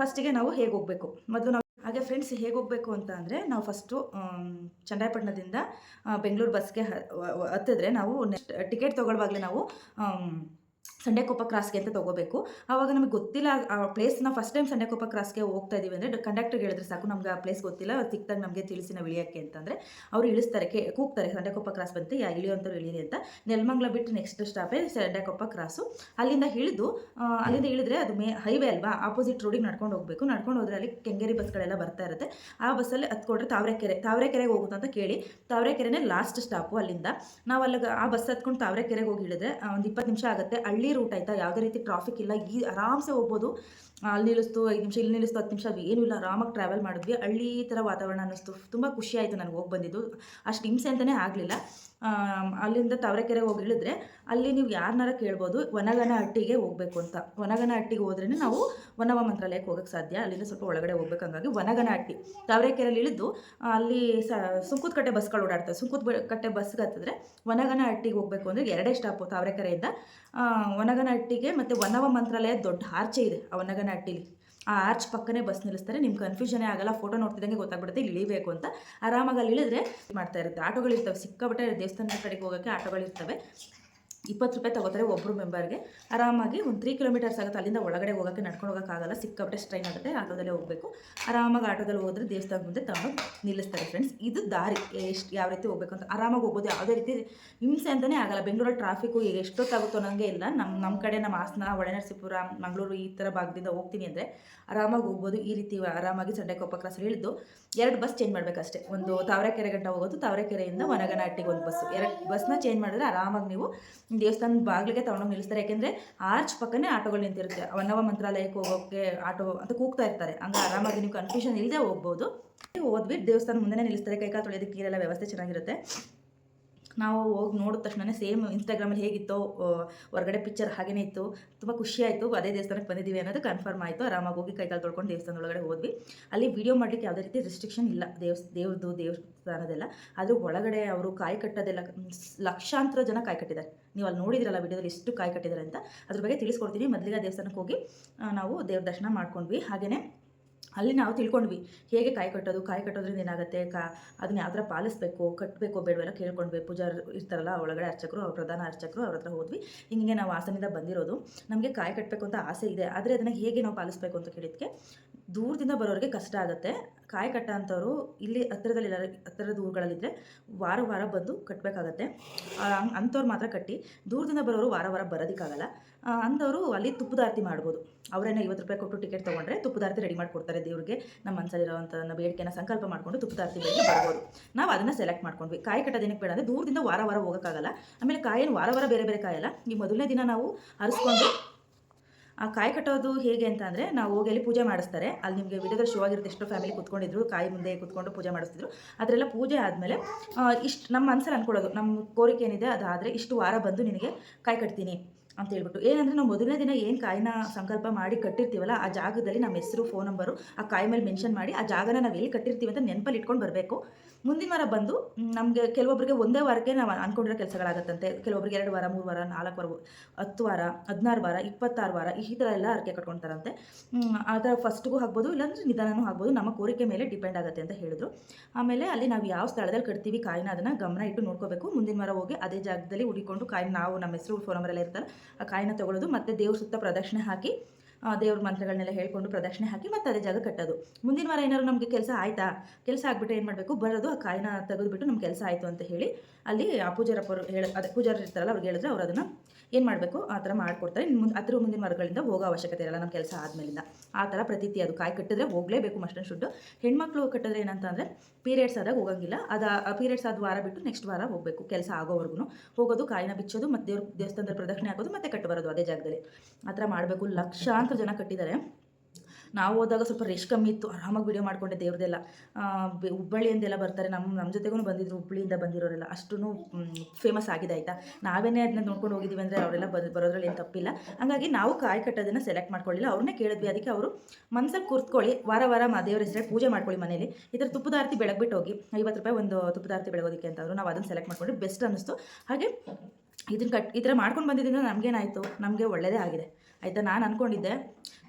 ಫಸ್ಟಿಗೆ ನಾವು ಹೇಗೆ ಹೋಗಬೇಕು? ಮೊದಲು ನಾವು, ಹಾಗೆ ಫ್ರೆಂಡ್ಸ್ ಹೇಗೆ ಹೋಗಬೇಕು ಅಂತ ಅಂದರೆ ನಾವು ಫಸ್ಟು ಚಂಡಾಯಪಟ್ಟಣದಿಂದ ಬೆಂಗಳೂರು ಬಸ್ಗೆ ಹತ್ತಿದ್ರೆ ನಾವು ನೆಕ್ಸ್ಟ್ ಟಿಕೆಟ್ ತೊಗೊಳ್ವಾಗಲೇ ನಾವು ಆಮ್, ಸಂಡೆಕೊಪ್ಪ ಕ್ರಾಸ್ಗೆ ಅಂತ ತೊಗೋಬೇಕು. ಆವಾಗ ನಮಗೆ ಗೊತ್ತಿಲ್ಲ ಆ ಪ್ಲೇಸ್ನ ಫಸ್ಟ್ ಟೈಮ್ ಸಂಡೆಕೊಪ್ಪ ಕ್ರಾಸ್ಗೆ ಹೋಗ್ತಾ ಇದ್ದೀವಿ ಅಂದರೆ ಕಂಡಕ್ಟರ್ಗೆ ಹೇಳಿದ್ರೆ ಸಾಕು ನಮ್ಗೆ ಆ ಪ್ಲೇಸ್ ಗೊತ್ತಿಲ್ಲ ಸಿಕ್ತಾಗ ನಮಗೆ ತಿಳಿಸಿ ನಾವು ಅಂತಂದರೆ ಅವರು ಇಳಿಸ್ತಾರೆ ಕೇ ಕೂಗ್ತಾರೆ ಸಂಡೆಕೊಪ್ಪ ಕ್ರಾಸ್ ಬಂತು ಯಾ ಇಳಿಯೋಂಥವ್ರು ಇಳಿರಿ ಅಂತ. ನೆಲಮಂಗ್ಲ ಬಿಟ್ಟು ನೆಕ್ಸ್ಟ್ ಸ್ಟಾಪೇ ಸಂಡೆಕೊಪ್ಪ ಕ್ರಾಸು ಅಲ್ಲಿಂದ ಇಳಿದು ಅಲ್ಲಿಂದ ಇಳಿದ್ರೆ ಅದು ಮೇ ಹೈವೇ ಅಲ್ವಾ ಆಪೋಸಿಟ್ ರೋಡಿಗೆ ನಡ್ಕೊಂಡು ಹೋಗಬೇಕು. ನಡ್ಕೊಂಡು ಹೋದರೆ ಅಲ್ಲಿ ಕೆಂಗೇರಿ ಬಸ್ಗಳೆಲ್ಲ ಬರ್ತಾ ಇರುತ್ತೆ. ಆ ಬಸ್ಸಲ್ಲಿ ಹತ್ಕೊಂಡ್ರೆ ತಾವರೆಕೆರೆ ತಾವರೆಕೆರೆಗೆ ಅಂತ ಕೇಳಿ ತಾವರೆಕೆರೆನೇ ಲಾಸ್ಟ್ ಸ್ಟಾಪು ಅಲ್ಲಿಂದ. ನಾವು ಅಲ್ಲಿಗೆ ಆ ಬಸ್ ಹತ್ಕೊಂಡು ತಾವರೆಕೆರೆಗೆ ಹೋಗಿ ಇಳಿದ್ರೆ ಒಂದು ಇಪ್ಪತ್ತು ನಿಮಿಷ ಆಗುತ್ತೆ. ಹಳ್ಳಿ ರೂಟ್ ಆಯಿತಾ? ಯಾವುದೇ ರೀತಿ ಟ್ರಾಫಿಕ್ ಇಲ್ಲ. ಈ ಆರಾಮ್ಸೆ ಹೋಗ್ಬೋದು. ಅಲ್ಲಿ ನಿಲ್ಲಿಸ್ತು, ಐದು ನಿಮಿಷ, ಇಲ್ಲಿ ನಿಲ್ಲಿಸ್ತು, ಹತ್ತು ನಿಮಿಷ ಏನೂ ಇಲ್ಲ. ಆರಾಮಾಗಿ ಟ್ರಾವೆಲ್ ಮಾಡಿದ್ವಿ. ಹಳ್ಳಿ ಥರ ವಾತಾವರಣ ಅನ್ನಿಸ್ತು. ತುಂಬ ಖುಷಿ ಆಯಿತು ನನಗೆ ಹೋಗಿ ಬಂದಿದ್ದು. ಅಷ್ಟು ಹಿಂಸೆ ಅಂತಲೇ ಆಗಲಿಲ್ಲ. ಅಲ್ಲಿಂದ ತಾವರೆಕೆರೆ ಹೋಗಿ ಇಳಿದ್ರೆ ಅಲ್ಲಿ ನೀವು ಯಾರನ್ನಾರ ಕೇಳ್ಬೋದು, ವನಗನ ಹಟ್ಟಿಗೆ ಹೋಗಬೇಕು ಅಂತ. ವನಗನ ಹಟ್ಟಿಗೆ ಹೋದ್ರೇ ನಾವು ವನವ ಮಂತ್ರಾಲಯಕ್ಕೆ ಹೋಗಕ್ಕೆ ಸಾಧ್ಯ. ಅಲ್ಲಿಂದ ಸ್ವಲ್ಪ ಒಳಗಡೆ ಹೋಗ್ಬೇಕು ಹಂಗಾಗಿ ವನಗನ ಹಟ್ಟಿ. ತಾವರೆಕೆರೆಯಲ್ಲಿ ಇಳಿದು ಅಲ್ಲಿ ಸ ಕಟ್ಟೆ ಬಸ್ಗಳು ಓಡಾಡ್ತವೆ. ಸುಂಕುತ್ ಕಟ್ಟೆ ಬಸ್ಗೆ ಹತ್ತಿದ್ರೆ ವನಗನ ಹಟ್ಟಿಗೆ ಹೋಗಬೇಕು ಅಂದರೆ ಎರಡೇ ಸ್ಟಾಪು ತಾವರೆಕೆರೆಯಿಂದ. ವನಗನ ಹಟ್ಟಿಗೆ ಮತ್ತು ವನವ ಮಂತ್ರಾಲಯ ದೊಡ್ಡ ಆರ್ಚೆ ಇದೆ ಆ ವನಗನ ಹಟ್ಟಿಲಿ. ಆ ಆರ್ಚ್ ಪಕ್ಕನೇ ಬಸ್ ನಿಲ್ಲಿಸ್ತಾರೆ. ನಿಮ್ಗೆ ಕನ್ಫ್ಯೂಷನೇ ಆಗಲ್ಲ ಫೋಟೋ ನೋಡ್ತಿದ್ದಂಗೆ ಗೊತ್ತಾಗ್ಬಿಡುತ್ತೆ. ಇಲ್ಲಿ ಇಳಿಬೇಕು ಅಂತ. ಆರಾಮಾಗಿ ಅಲ್ಲಿ ಇಳಿದ್ರೆ ಮಾಡ್ತಾ ಇರುತ್ತೆ. ಆಟೋಗಳಿರ್ತವೆ ಸಿಕ್ಕಾಬಿಟ್ಟೆ ದೇವಸ್ಥಾನದ ಕಡೆಗೆ ಹೋಗೋಕ್ಕೆ ಆಟೋಗಳಿರ್ತವೆ. ಇಪ್ಪತ್ತು ರೂಪಾಯಿ ತಗೋತಾರೆ ಒಬ್ಬರು ಮೆಂಬರ್ಗೆ ಆರಾಮಾಗಿ ಒಂದು ತ್ರೀ ಕಿಲೋಮೀಟರ್ಸ್ ಆಗುತ್ತೆ, ಅಲ್ಲಿಂದ ಒಳಗಡೆ ಹೋಗೋಕ್ಕೆ, ನಡ್ಕೊಂಡು ಹೋಗೋಕ್ಕಾಗಲ್ಲ ಸಿಕ್ಕಾಪಟ್ಟೆ ಸ್ಟ್ರೈನ್ ಆಗುತ್ತೆ, ಆಟೋದಲ್ಲೇ ಹೋಗಬೇಕು. ಆರಾಮಾಗಿ ಆಟೋದಲ್ಲಿ ಹೋದರೆ ದೇವಸ್ಥಾನ ಮುಂದೆ ತಗೊಂಡು ನಿಲ್ಲಿಸ್ತಾರೆ ಫ್ರೆಂಡ್ಸ್ ಇದು ದಾರಿ, ಎಷ್ಟು ಯಾವ ರೀತಿ ಹೋಗಬೇಕು ಅಂತ. ಆರಾಮಾಗಿ ಹೋಗ್ಬೋದು, ಯಾವುದೇ ರೀತಿ ಹಿಂಸೆ ಅಂತಲೇ ಆಗಲ್ಲ. ಬೆಂಗಳೂರಲ್ಲಿ ಟ್ರಾಫಿಕ್ಕು ಈಗ ಎಷ್ಟೊತ್ತಾಗುತ್ತೋ ನನಗೆ ಇಲ್ಲ. ನಮ್ಮ ನಮ್ಮ ಕಡೆ, ನಮ್ಮ ಹಾಸನ ಒಳನರಸೀಪುರ ಮಂಗಳೂರು ಈ ಥರ ಭಾಗದಿಂದ ಹೋಗ್ತೀನಿ ಅಂದರೆ ಆರಾಮಾಗಿ ಹೋಗ್ಬೋದು. ಈ ರೀತಿ ಆರಾಮಾಗಿ ಸಂಡೆಕೊಪ್ಪ ಕ್ರಾಸ್ ಇಳಿದು ಎರಡು ಬಸ್ ಚೇಂಜ್ ಮಾಡಬೇಕಷ್ಟೇ. ಒಂದು ತಾವರೆಕೆರೆ ಗಂಟ ಹೋಗೋದು, ತಾವರೆಕೆರೆಯಿಂದ ವನಗನಹಟ್ಟಿಗೆ ಒಂದು ಬಸ್ಸು ಎರಡು ಬಸ್ನ ಚೇಂಜ್ ಮಾಡಿದ್ರೆ ಆರಾಮಾಗಿ ನೀವು ದೇವಸ್ಥಾನದ ಬಾಗಿಲಿಗೆ ತಗೊಂಡೋಗಿ ನಿಲ್ಲಿಸ್ತಾರೆ. ಯಾಕೆಂದರೆ ಆರ್ಚ್ ಪಕ್ಕನೇ ಆಟೋಗಳು ನಿಂತಿರುತ್ತೆ. ವನವ ಮಂತ್ರಾಲಯಕ್ಕೆ ಹೋಗೋಕ್ಕೆ ಆಟೋ ಅಂತ ಕೂಗ್ತಾ ಇರ್ತಾರೆ. ಹಂಗೆ ಆರಾಮಾಗಿ ನೀವು ಕನ್ಫ್ಯೂಷನ್ ಇಲ್ಲದೆ ಹೋಗ್ಬೋದು. ಹೋದ್ಬಿಟ್ಟು ದೇವಸ್ಥಾನ ಮುಂದೆ ನಿಲ್ಲಿಸ್ತಾರೆ. ಕೈಕಾಲು ತೊಳೆಯೋದಕ್ಕೆ ನೀರೆಲ್ಲ ವ್ಯವಸ್ಥೆ ಚೆನ್ನಾಗಿರುತ್ತೆ. ನಾವು ಹೋಗಿ ನೋಡಿದ ತಕ್ಷಣ ಸೇಮ್ ಇನ್ಸ್ಟಾಗ್ರಾಮಲ್ಲಿ ಹೇಗಿತ್ತೋ ಹೊರಗಡೆ ಪಿಕ್ಚರ್ ಹಾಗೇನೇ ಇತ್ತು. ತುಂಬ ಖುಷಿ ಆಯಿತು. ಅದೇ ದೇವಸ್ಥಾನಕ್ಕೆ ಬಂದಿದ್ದೀವಿ ಅನ್ನೋದು ಕನ್ಫರ್ಮ್ ಆಯಿತು. ಆರಾಮಾಗಿ ಹೋಗಿ ಕೈಕಾಲು ತೊಳ್ಕೊಂಡು ದೇವಸ್ಥಾನದ ಒಳಗಡೆ ಹೋದ್ವಿ. ಅಲ್ಲಿ ವಿಡಿಯೋ ಮಾಡಲಿಕ್ಕೆ ಯಾವುದೇ ರೀತಿ ರೆಸ್ಟ್ರಿಕ್ಷನ್ ಇಲ್ಲ. ದೇವಸ್ ದೇವ್ರದ್ದು ದೇವಸ್ಥಾನದೆಲ್ಲ. ಆದರೆ ಒಳಗಡೆ ಅವರು ಕಾಯಿ ಕಟ್ಟೋದೆಲ್ಲ ಲಕ್ಷಾಂತರ ಜನ ಕಾಯಿ ಕಟ್ಟಿದ್ದಾರೆ. ನೀವು ಅಲ್ಲಿ ನೋಡಿದ್ರಲ್ಲ ವಿಡಿಯೋದಲ್ಲಿ ಎಷ್ಟು ಕಾಯಿ ಕಟ್ಟಿದ್ದಾರೆ ಅಂತ. ಅದ್ರ ಬಗ್ಗೆ ತಿಳಿಸ್ಕೊಡ್ತೀನಿ. ಮೊದಲಿಗೆ ದೇವಸ್ಥಾನಕ್ಕೆ ಹೋಗಿ ನಾವು ದೇವ್ರ ದರ್ಶನ ಮಾಡ್ಕೊಂಡ್ವಿ. ಹಾಗೆಯೇ ಅಲ್ಲಿ ನಾವು ತಿಳ್ಕೊಂಡ್ವಿ. ಹೇಗೆ ಕಾಯಿ ಕಟ್ಟೋದು, ಕಾಯಿ ಕಟ್ಟೋದ್ರಿಂದ ಏನಾಗುತ್ತೆ, ಕಾ, ಅದನ್ನ ಯಾವ ಥರ ಪಾಲಿಸ್ಬೇಕು ಕಟ್ಟಬೇಕು ಬೇಡವೆಲ್ಲ ಕೇಳ್ಕೊಂಡ್ವಿ. ಪೂಜಾರ್ ಇರ್ತಾರಲ್ಲ ಒಳಗಡೆ ಅರ್ಚಕರು, ಅವ್ರ ಪ್ರಧಾನ ಅರ್ಚಕರು ಅವ್ರ ಹತ್ರ ಹೋದ್ವಿ. ಹಿಂಗೆ ನಾವು ಹಾಸನಿಂದ ಬಂದಿರೋದು. ನಮಗೆ ಕಾಯಿ ಕಟ್ಟಬೇಕು ಅಂತ ಆಸೆ ಇದೆ. ಆದರೆ ಅದನ್ನು ಹೇಗೆ ನಾವು ಪಾಲಿಸ್ಬೇಕು ಅಂತ ಕೇಳಿದ್ಕೆ, ದೂರದಿಂದ ಬರೋರಿಗೆ ಕಷ್ಟ ಆಗುತ್ತೆ. ಕಾಯಿ ಕಟ್ಟ ಅಂಥವ್ರು ಇಲ್ಲಿ ಹತ್ತಿರದಲ್ಲಿ ಹತ್ತಿರದ ಊರುಗಳಲ್ಲಿದ್ದರೆ ವಾರ ವಾರ ಬಂದು ಕಟ್ಟಬೇಕಾಗತ್ತೆ ಅಂಥವ್ರು ಮಾತ್ರ ಕಟ್ಟಿ ದೂರದಿಂದ ಬರೋರು ವಾರ ವಾರ ಬರೋದಕ್ಕಾಗಲ್ಲ. ಅಂಥವರು ಅಂಥವ್ರು ಅಲ್ಲಿ ತುಪ್ಪದಾರತಿ ಮಾಡ್ಬೋದು. ಅವರೇನ ಐವತ್ತು ರೂಪಾಯಿ ಕೊಟ್ಟು ಟಿಕೆಟ್ ತೊಗೊಂಡ್ರೆ ತುಪ್ಪದಾರತಿ ರೆಡಿ ಮಾಡಿಕೊಡ್ತಾರೆ ದೇವ್ರಿಗೆ. ನಮ್ಮ ಮನಸ್ಸಲ್ಲಿರೋವಂಥ ಬೇಡಿಕೆನ ಸಂಕಲ್ಪ ಮಾಡಿಕೊಂಡು ತುಪ್ಪದಾರತಿ ಬೆಳಗ್ಗೆ ಬರ್ಬೋದು. ನಾವು ಅದನ್ನು ಸೆಲೆಕ್ಟ್ ಮಾಡ್ಕೊಂಡ್ವಿ. ಕಾಯಿ ಕಟ್ಟೋದೇನಕ್ಕೆ ಬೇಡ ಅಂದರೆ ದೂರದಿಂದ ವಾರ ವಾರ ಹೋಗೋಕ್ಕಾಗಲ್ಲ. ಆಮೇಲೆ ಕಾಯಿನ ವಾರ ವಾರ ಬೇರೆ ಬೇರೆ ಕಾಯಲ್ಲ. ಈ ಮೊದಲನೇ ದಿನ ನಾವು ಹರಿಸ್ಕೊಂಡು ಆ ಕಾಯಿ ಕಟ್ಟೋದು ಹೇಗೆ ಅಂತ ಅಂದರೆ ನಾವು ಹೋಗಿ ಅಲ್ಲಿ ಪೂಜೆ ಮಾಡಿಸ್ತಾರೆ. ಅಲ್ಲಿ ನಿಮಗೆ ವಿಡಿಯೋದಲ್ಲಿ ಶೋ ಆಗಿರುತ್ತೆ, ಎಷ್ಟೋ ಫ್ಯಾಮಿಲಿ ಕುತ್ಕೊಂಡಿದ್ರು, ಕಾಯಿ ಮುಂದೆ ಕುತ್ಕೊಂಡು ಪೂಜೆ ಮಾಡಿಸ್ತಿದ್ರು. ಅದರೆಲ್ಲ ಪೂಜೆ ಆದಮೇಲೆ ಇಷ್ಟು ನಮ್ಮ ಮನಸ್ಸಲ್ಲಿ ಅಂದ್ಕೊಳ್ಳೋದು ನಮ್ಮ ಕೋರಿಕೆ ಏನಿದೆ ಅದಾದರೆ ಇಷ್ಟು ವಾರ ಬಂದು ನಿನಗೆ ಕಾಯಿ ಕಟ್ತೀನಿ ಅಂತ ಹೇಳ್ಬಿಟ್ಟು. ಏನಂದರೆ ನಾವು ಮೊದಲನೇ ದಿನ ಏನು ಕಾಯಿನ ಸಂಕಲ್ಪ ಮಾಡಿ ಕಟ್ಟಿರ್ತೀವಲ್ಲ, ಆ ಜಾಗದಲ್ಲಿ ನಮ್ಮ ಹೆಸರು ಫೋನ್ ನಂಬರು ಆ ಕಾಯಿ ಮೇಲೆ ಮೆನ್ಷನ್ ಮಾಡಿ ಆ ಜಾಗನ ನಾವು ಎಲ್ಲಿ ಕಟ್ಟಿರ್ತೀವಿ ಅಂತ ನೆನಪಲ್ಲಿ ಇಟ್ಕೊಂಡು ಬರಬೇಕು. ಮುಂದಿನ ವಾರ ಬಂದು ನಮಗೆ ಕೆಲವೊಬ್ಬರಿಗೆ ಒಂದೇ ವಾರಕ್ಕೆ ನಾವು ಅಂದ್ಕೊಂಡಿರೋ ಕೆಲಸಗಳಾಗತ್ತಂತೆ. ಕೆಲವೊಬ್ಬರಿಗೆ ಎರಡು ವಾರ, ಮೂರು ವಾರ, ನಾಲ್ಕು ವಾರ, ಹತ್ತು ವಾರ, ಹದಿನಾರು ವಾರ, ಇಪ್ಪತ್ತಾರು ವಾರ, ಈ ಥರ ಎಲ್ಲ ಅರ್ಕೆ ಕಟ್ಕೊಳ್ತಾರಂತೆ ಆ ಥರ ಫಸ್ಟ್ಗೂ ಆಗ್ಬೋದು ಇಲ್ಲಾಂದ್ರೆ ನಿಧಾನನೂ ಆಗ್ಬೋದು ನಮ್ಮ ಕೋರಿಕೆ ಮೇಲೆ ಡಿಪೆಂಡ್ ಆಗುತ್ತೆ ಅಂತ ಹೇಳಿದ್ರು. ಆಮೇಲೆ ಅಲ್ಲಿ ನಾವು ಯಾವ ಸ್ಥಳದಲ್ಲಿ ಕಟ್ತೀವಿ ಕಾಯಿನ ಅದನ್ನು ಗಮನ ಇಟ್ಟು ನೋಡ್ಕೋಬೇಕು. ಮುಂದಿನ ವಾರ ಹೋಗಿ ಅದೇ ಜಾಗದಲ್ಲಿ ಹುಡಿಕೊಂಡು ಕಾಯಿನ, ನಾವು ನಮ್ಮ ಹೆಸರು ಫೋನ್ ನಂಬರ್ ಎಲ್ಲ ಇರ್ತಾರೆ ಆ ಕಾಯಿನ ತೊಗೊಳ್ಳೋದು ಮತ್ತು ದೇವ್ರ ಸುತ್ತ ಪ್ರದಕ್ಷಿಣೆ ಹಾಕಿ ದೇವ್ರ ಮಂತ್ರಗಳನ್ನೆಲ್ಲ ಹೇಳ್ಕೊಂಡು ಪ್ರದಕ್ಷಿಣೆ ಹಾಕಿ ಮತ್ತೆ ಅದೇ ಜಾಗ ಕಟ್ಟೋದು. ಮುಂದಿನ ವಾರ ಏನಾದ್ರು ನಮಗೆ ಕೆಲಸ ಆಯ್ತಾ? ಕೆಲಸ ಆಗ್ಬಿಟ್ಟು ಏನು ಮಾಡಬೇಕು? ಬರೋದು, ಆ ಕಾಯಿನ ತೆಗೆದುಬಿಟ್ಟು ನಮ್ಮ ಕೆಲಸ ಆಯಿತು ಅಂತ ಹೇಳಿ ಅಲ್ಲಿ ಆ ಪೂಜಾರಪ್ಪರು ಹೇಳ ಅದೇ ಪೂಜಾರರು ಇರ್ತಾರಲ್ಲ ಅವ್ರಿಗೆ ಹೇಳಿದ್ರೆ ಅವ್ರು ಅದನ್ನು ಏನು ಮಾಡಬೇಕು? ಆ ಥರ ಮಾಡಿಕೊಡ್ತಾರೆ. ಮುಂದೆ ಹತ್ತಿರ ಮುಂದಿನ ಮರಗಳಿಂದ ಹೋಗೋ ಅವಶ್ಯಕತೆ ಇರಲ್ಲ ನಮ್ಮ ಕೆಲಸ ಆದಮೇಲಿಂದ. ಆ ಥರ ಪ್ರತೀತಿ ಅದು ಕಾಯಿ ಕಟ್ಟಿದ್ರೆ ಹೋಗಲೇಬೇಕು ಮಸ್ಟ್ ಶುಡ್ಡು ಶುಡ್. ಹೆಣ್ಮಕ್ಳು ಕಟ್ಟಿದ್ರೆ ಏನಂತ ಅಂದರೆ ಪೀರಿಯಡ್ಸ್ ಆದಾಗ ಹೋಗಂಗಿಲ್ಲ. ಅದು ಪೀರಿಯಡ್ಸ್ ಆದ ವಾರ ಬಿಟ್ಟು ನೆಕ್ಸ್ಟ್ ವಾರ ಹೋಗಬೇಕು ಕೆಲಸ ಆಗೋವರೆಗೂ ಹೋಗೋದು ಕಾಯಿನ ಬಿಚ್ಚೋದು ಮತ್ತು ದೇವ್ರ ದೇವಸ್ಥಾನದಲ್ಲಿ ಪ್ರದಕ್ಷಿಣೆ ಹಾಕೋದು ಮತ್ತೆ ಕಟ್ಟು ಬರೋದು ಅದೇ ಜಾಗದಲ್ಲಿ. ಆ ಥರ ಮಾಡಬೇಕು. ಲಕ್ಷಾಂತರ ಜನ ಕಟ್ಟಿದ್ದಾರೆ. ನಾವು ಹೋದಾಗ ಸ್ವಲ್ಪ ರೆಶ್ ಕಮ್ಮಿ ಇತ್ತು, ಆರಾಮಾಗಿ ವೀಡಿಯೋ ಮಾಡ್ಕೊಂಡೆ ದೇವ್ರದೆಲ್ಲ ಹುಬ್ಬಳ್ಳಿಯಿಂದೆಲ್ಲ ಬರ್ತಾರೆ ನಮ್ಮ ನಮ್ಮ ಜೊತೆಗೂ ಬಂದಿದ್ರು, ಹುಬ್ಬಳ್ಳಿಯಿಂದ ಬಂದಿರೋರೆಲ್ಲ. ಅಷ್ಟು ಫೇಮಸ್ ಆಗಿದೆ ಆಯಿತಾ? ನಾವೇನೇ ಅದನ್ನ ನೋಡ್ಕೊಂಡು ಹೋಗಿದ್ದೀವಿ ಅಂದರೆ ಅವರೆಲ್ಲ ಬ ಬರೋದ್ರಲ್ಲಿ ಏನು ತಪ್ಪಿಲ್ಲ. ಹಾಗಾಗಿ ನಾವು ಕಾಯಿ ಕಟ್ಟೋದನ್ನು ಸೆಲೆಕ್ಟ್ ಮಾಡ್ಕೊಳ್ಳಿಲ್ಲ. ಅವ್ರನ್ನೇ ಕೇಳಿದ್ವಿ, ಅದಕ್ಕೆ ಅವರು ಮನ್ಸಲ್ಲಿ ಕೂತ್ಕೊಳ್ಳಿ, ವಾರ ವಾರ ಮಾ, ದೇವ್ರ ಹೆಸರೇ ಪೂಜೆ ಮಾಡ್ಕೊಳ್ಳಿ ಮನೇಲಿ. ಈ ಥರ ತುಪ್ಪದ ಆರತಿ ಬೆಳಗ್ಬಿಟ್ಟು ಹೋಗಿ, ಐವತ್ತು ರೂಪಾಯಿ ಒಂದು ತುಪ್ಪದ ಆರತಿ ಬೆಳಗೋದಕ್ಕೆ ಅಂತಂದ್ರು ನಾವು ಅದನ್ನು ಸೆಲೆಕ್ಟ್ ಮಾಡ್ಕೊಂಡ್ರೆ ಬೆಸ್ಟ್ ಅನ್ನಿಸ್ತು. ಹಾಗೆ ಇದನ್ನು ಕಟ್, ಈ ಥರ ಮಾಡ್ಕೊಂಡು ಬಂದಿದ್ದರಿಂದ ನಮಗೇನಾಯಿತು? ನಮಗೆ ಒಳ್ಳೆಯದೇ ಆಗಿದೆ. ಆಯಿತಾ? ನಾನು ಅಂದ್ಕೊಂಡಿದ್ದೆ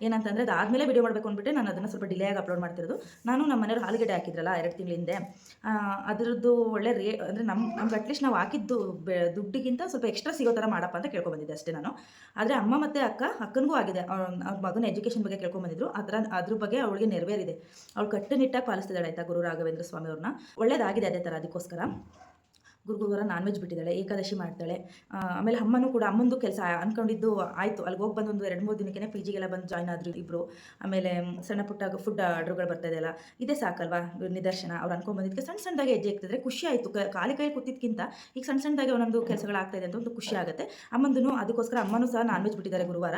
ಏನಂತಂದರೆ ಅದಾದಮೇಲೆ ವಿಡಿಯೋ ಮಾಡಬೇಕು ಅಂದ್ಬಿಟ್ಟು ನಾನು ಅದನ್ನು ಸ್ವಲ್ಪ ಡಿಲೇ ಆಗಿ ಅಪ್ಲೋಡ್ ಮಾಡ್ತಿರೋದು. ನಾನು ನಮ್ಮ ಮನೆಯವ್ರು ಹಾಲಿಗೆಡೆ ಹಾಕಿದ್ರಲ್ಲ ಎರಡು ತಿಂಗಳ ಹಿಂದೆ ಅದರದ್ದು ಒಳ್ಳೆ ರೇ ಅಂದರೆ ನಮ್ಮ ನಮ್ಗೆ ಅಟ್ಲೀಸ್ಟ್ ನಾವು ಹಾಕಿದ್ದು ಬೆ, ದುಡ್ಡಿಗಿಂತ ಸ್ವಲ್ಪ ಎಕ್ಸ್ಟ್ರಾ ಸಿಗೋ ಥರ ಮಾಡಪ್ಪ ಅಂತ ಕೇಳ್ಕೊಬಂದಿದ್ದೆ ಅಷ್ಟೇ ನಾನು. ಆದರೆ ಅಮ್ಮ ಮತ್ತು ಅಕ್ಕ, ಅಕ್ಕನಿಗೂ ಆಗಿದೆ, ಅವ್ರ ಅವ್ರ ಮಗನ ಎಜುಕೇಷನ್ ಬಗ್ಗೆ ಕೇಳ್ಕೊಂಬಂದಿದ್ರು ಆ ಥರ ಅದ್ರ ಬಗ್ಗೆ ಅವಳಿಗೆ ನೆರವೇರಿದೆ. ಅವಳು ಕಟ್ಟುನಿಟ್ಟಾಗಿ ಪಾಲಿಸ್ತಿದ್ದಾಳೆ ಆಯಿತಾ ಗುರು ರಾಘವೇಂದ್ರ ಸ್ವಾಮಿ ಅವ್ರನ್ನ ಒಳ್ಳೇದಾಗಿದೆ ಅದೇ ಥರ ಅದಕ್ಕೋಸ್ಕರ. ಗುರುಗುರುವಾರ ನಾನ್ ವೆಜ್ ಬಿಟ್ಟಿದ್ದಾಳೆ, ಏಕಾದಶಿ ಮಾಡ್ತಾಳೆ. ಆಮೇಲೆ ಅಮ್ಮನೂ ಕೂಡ, ಅಮ್ಮಂದು ಕೆಲಸ ಅಂದ್ಕೊಂಡಿದ್ದು ಆಯಿತು. ಅಲ್ಲಿಗೆ ಹೋಗಿ ಬಂದು ಒಂದು ಎರಡು ಮೂರು ದಿನಕ್ಕೆ ಪಿ ಜಿಗೆಲ್ಲ ಬಂದು ಜಾಯ್ನ್ ಆದರು ಇಬ್ಬರು ಆಮೇಲೆ ಸಣ್ಣ ಪುಟ್ಟ ಫುಡ್ ಆರ್ಡ್ರುಗಳು ಬರ್ತಾ ಇದೆಯಲ್ಲ ಇದೇ ಸಾಕಲ್ವಾ ನಿದರ್ಶನ? ಅವ್ರು ಅನ್ಕೊಂಡ್ಬಂದಿದ್ದಕ್ಕೆ ಸಣ್ಣ ಸಣ್ಣದಾಗಿ ಹೆಜ್ಜೆ ಇರ್ತಿದ್ರೆ ಖುಷಿ ಆಯಿತು. ಕಾಲಿ ಕೈ ಕೂತಿದ್ಕಿಂತ ಈಗ ಸಣ್ಣ ಸಣ್ಣದಾಗಿ ಒಂದೊಂದು ಕೆಲಸಗಳಾಗ್ತಾ ಇದೆ ಅಂತ ಒಂದು ಖುಷಿ ಆಗುತ್ತೆ. ಅಮ್ಮಂದೂ ಅದಕ್ಕೋಸ್ಕರ ಅಮ್ಮನೂ ಸಹ ನಾನ್ ವೆಜ್ ಬಿಟ್ಟಿದ್ದಾರೆ ಗುರುವಾರ.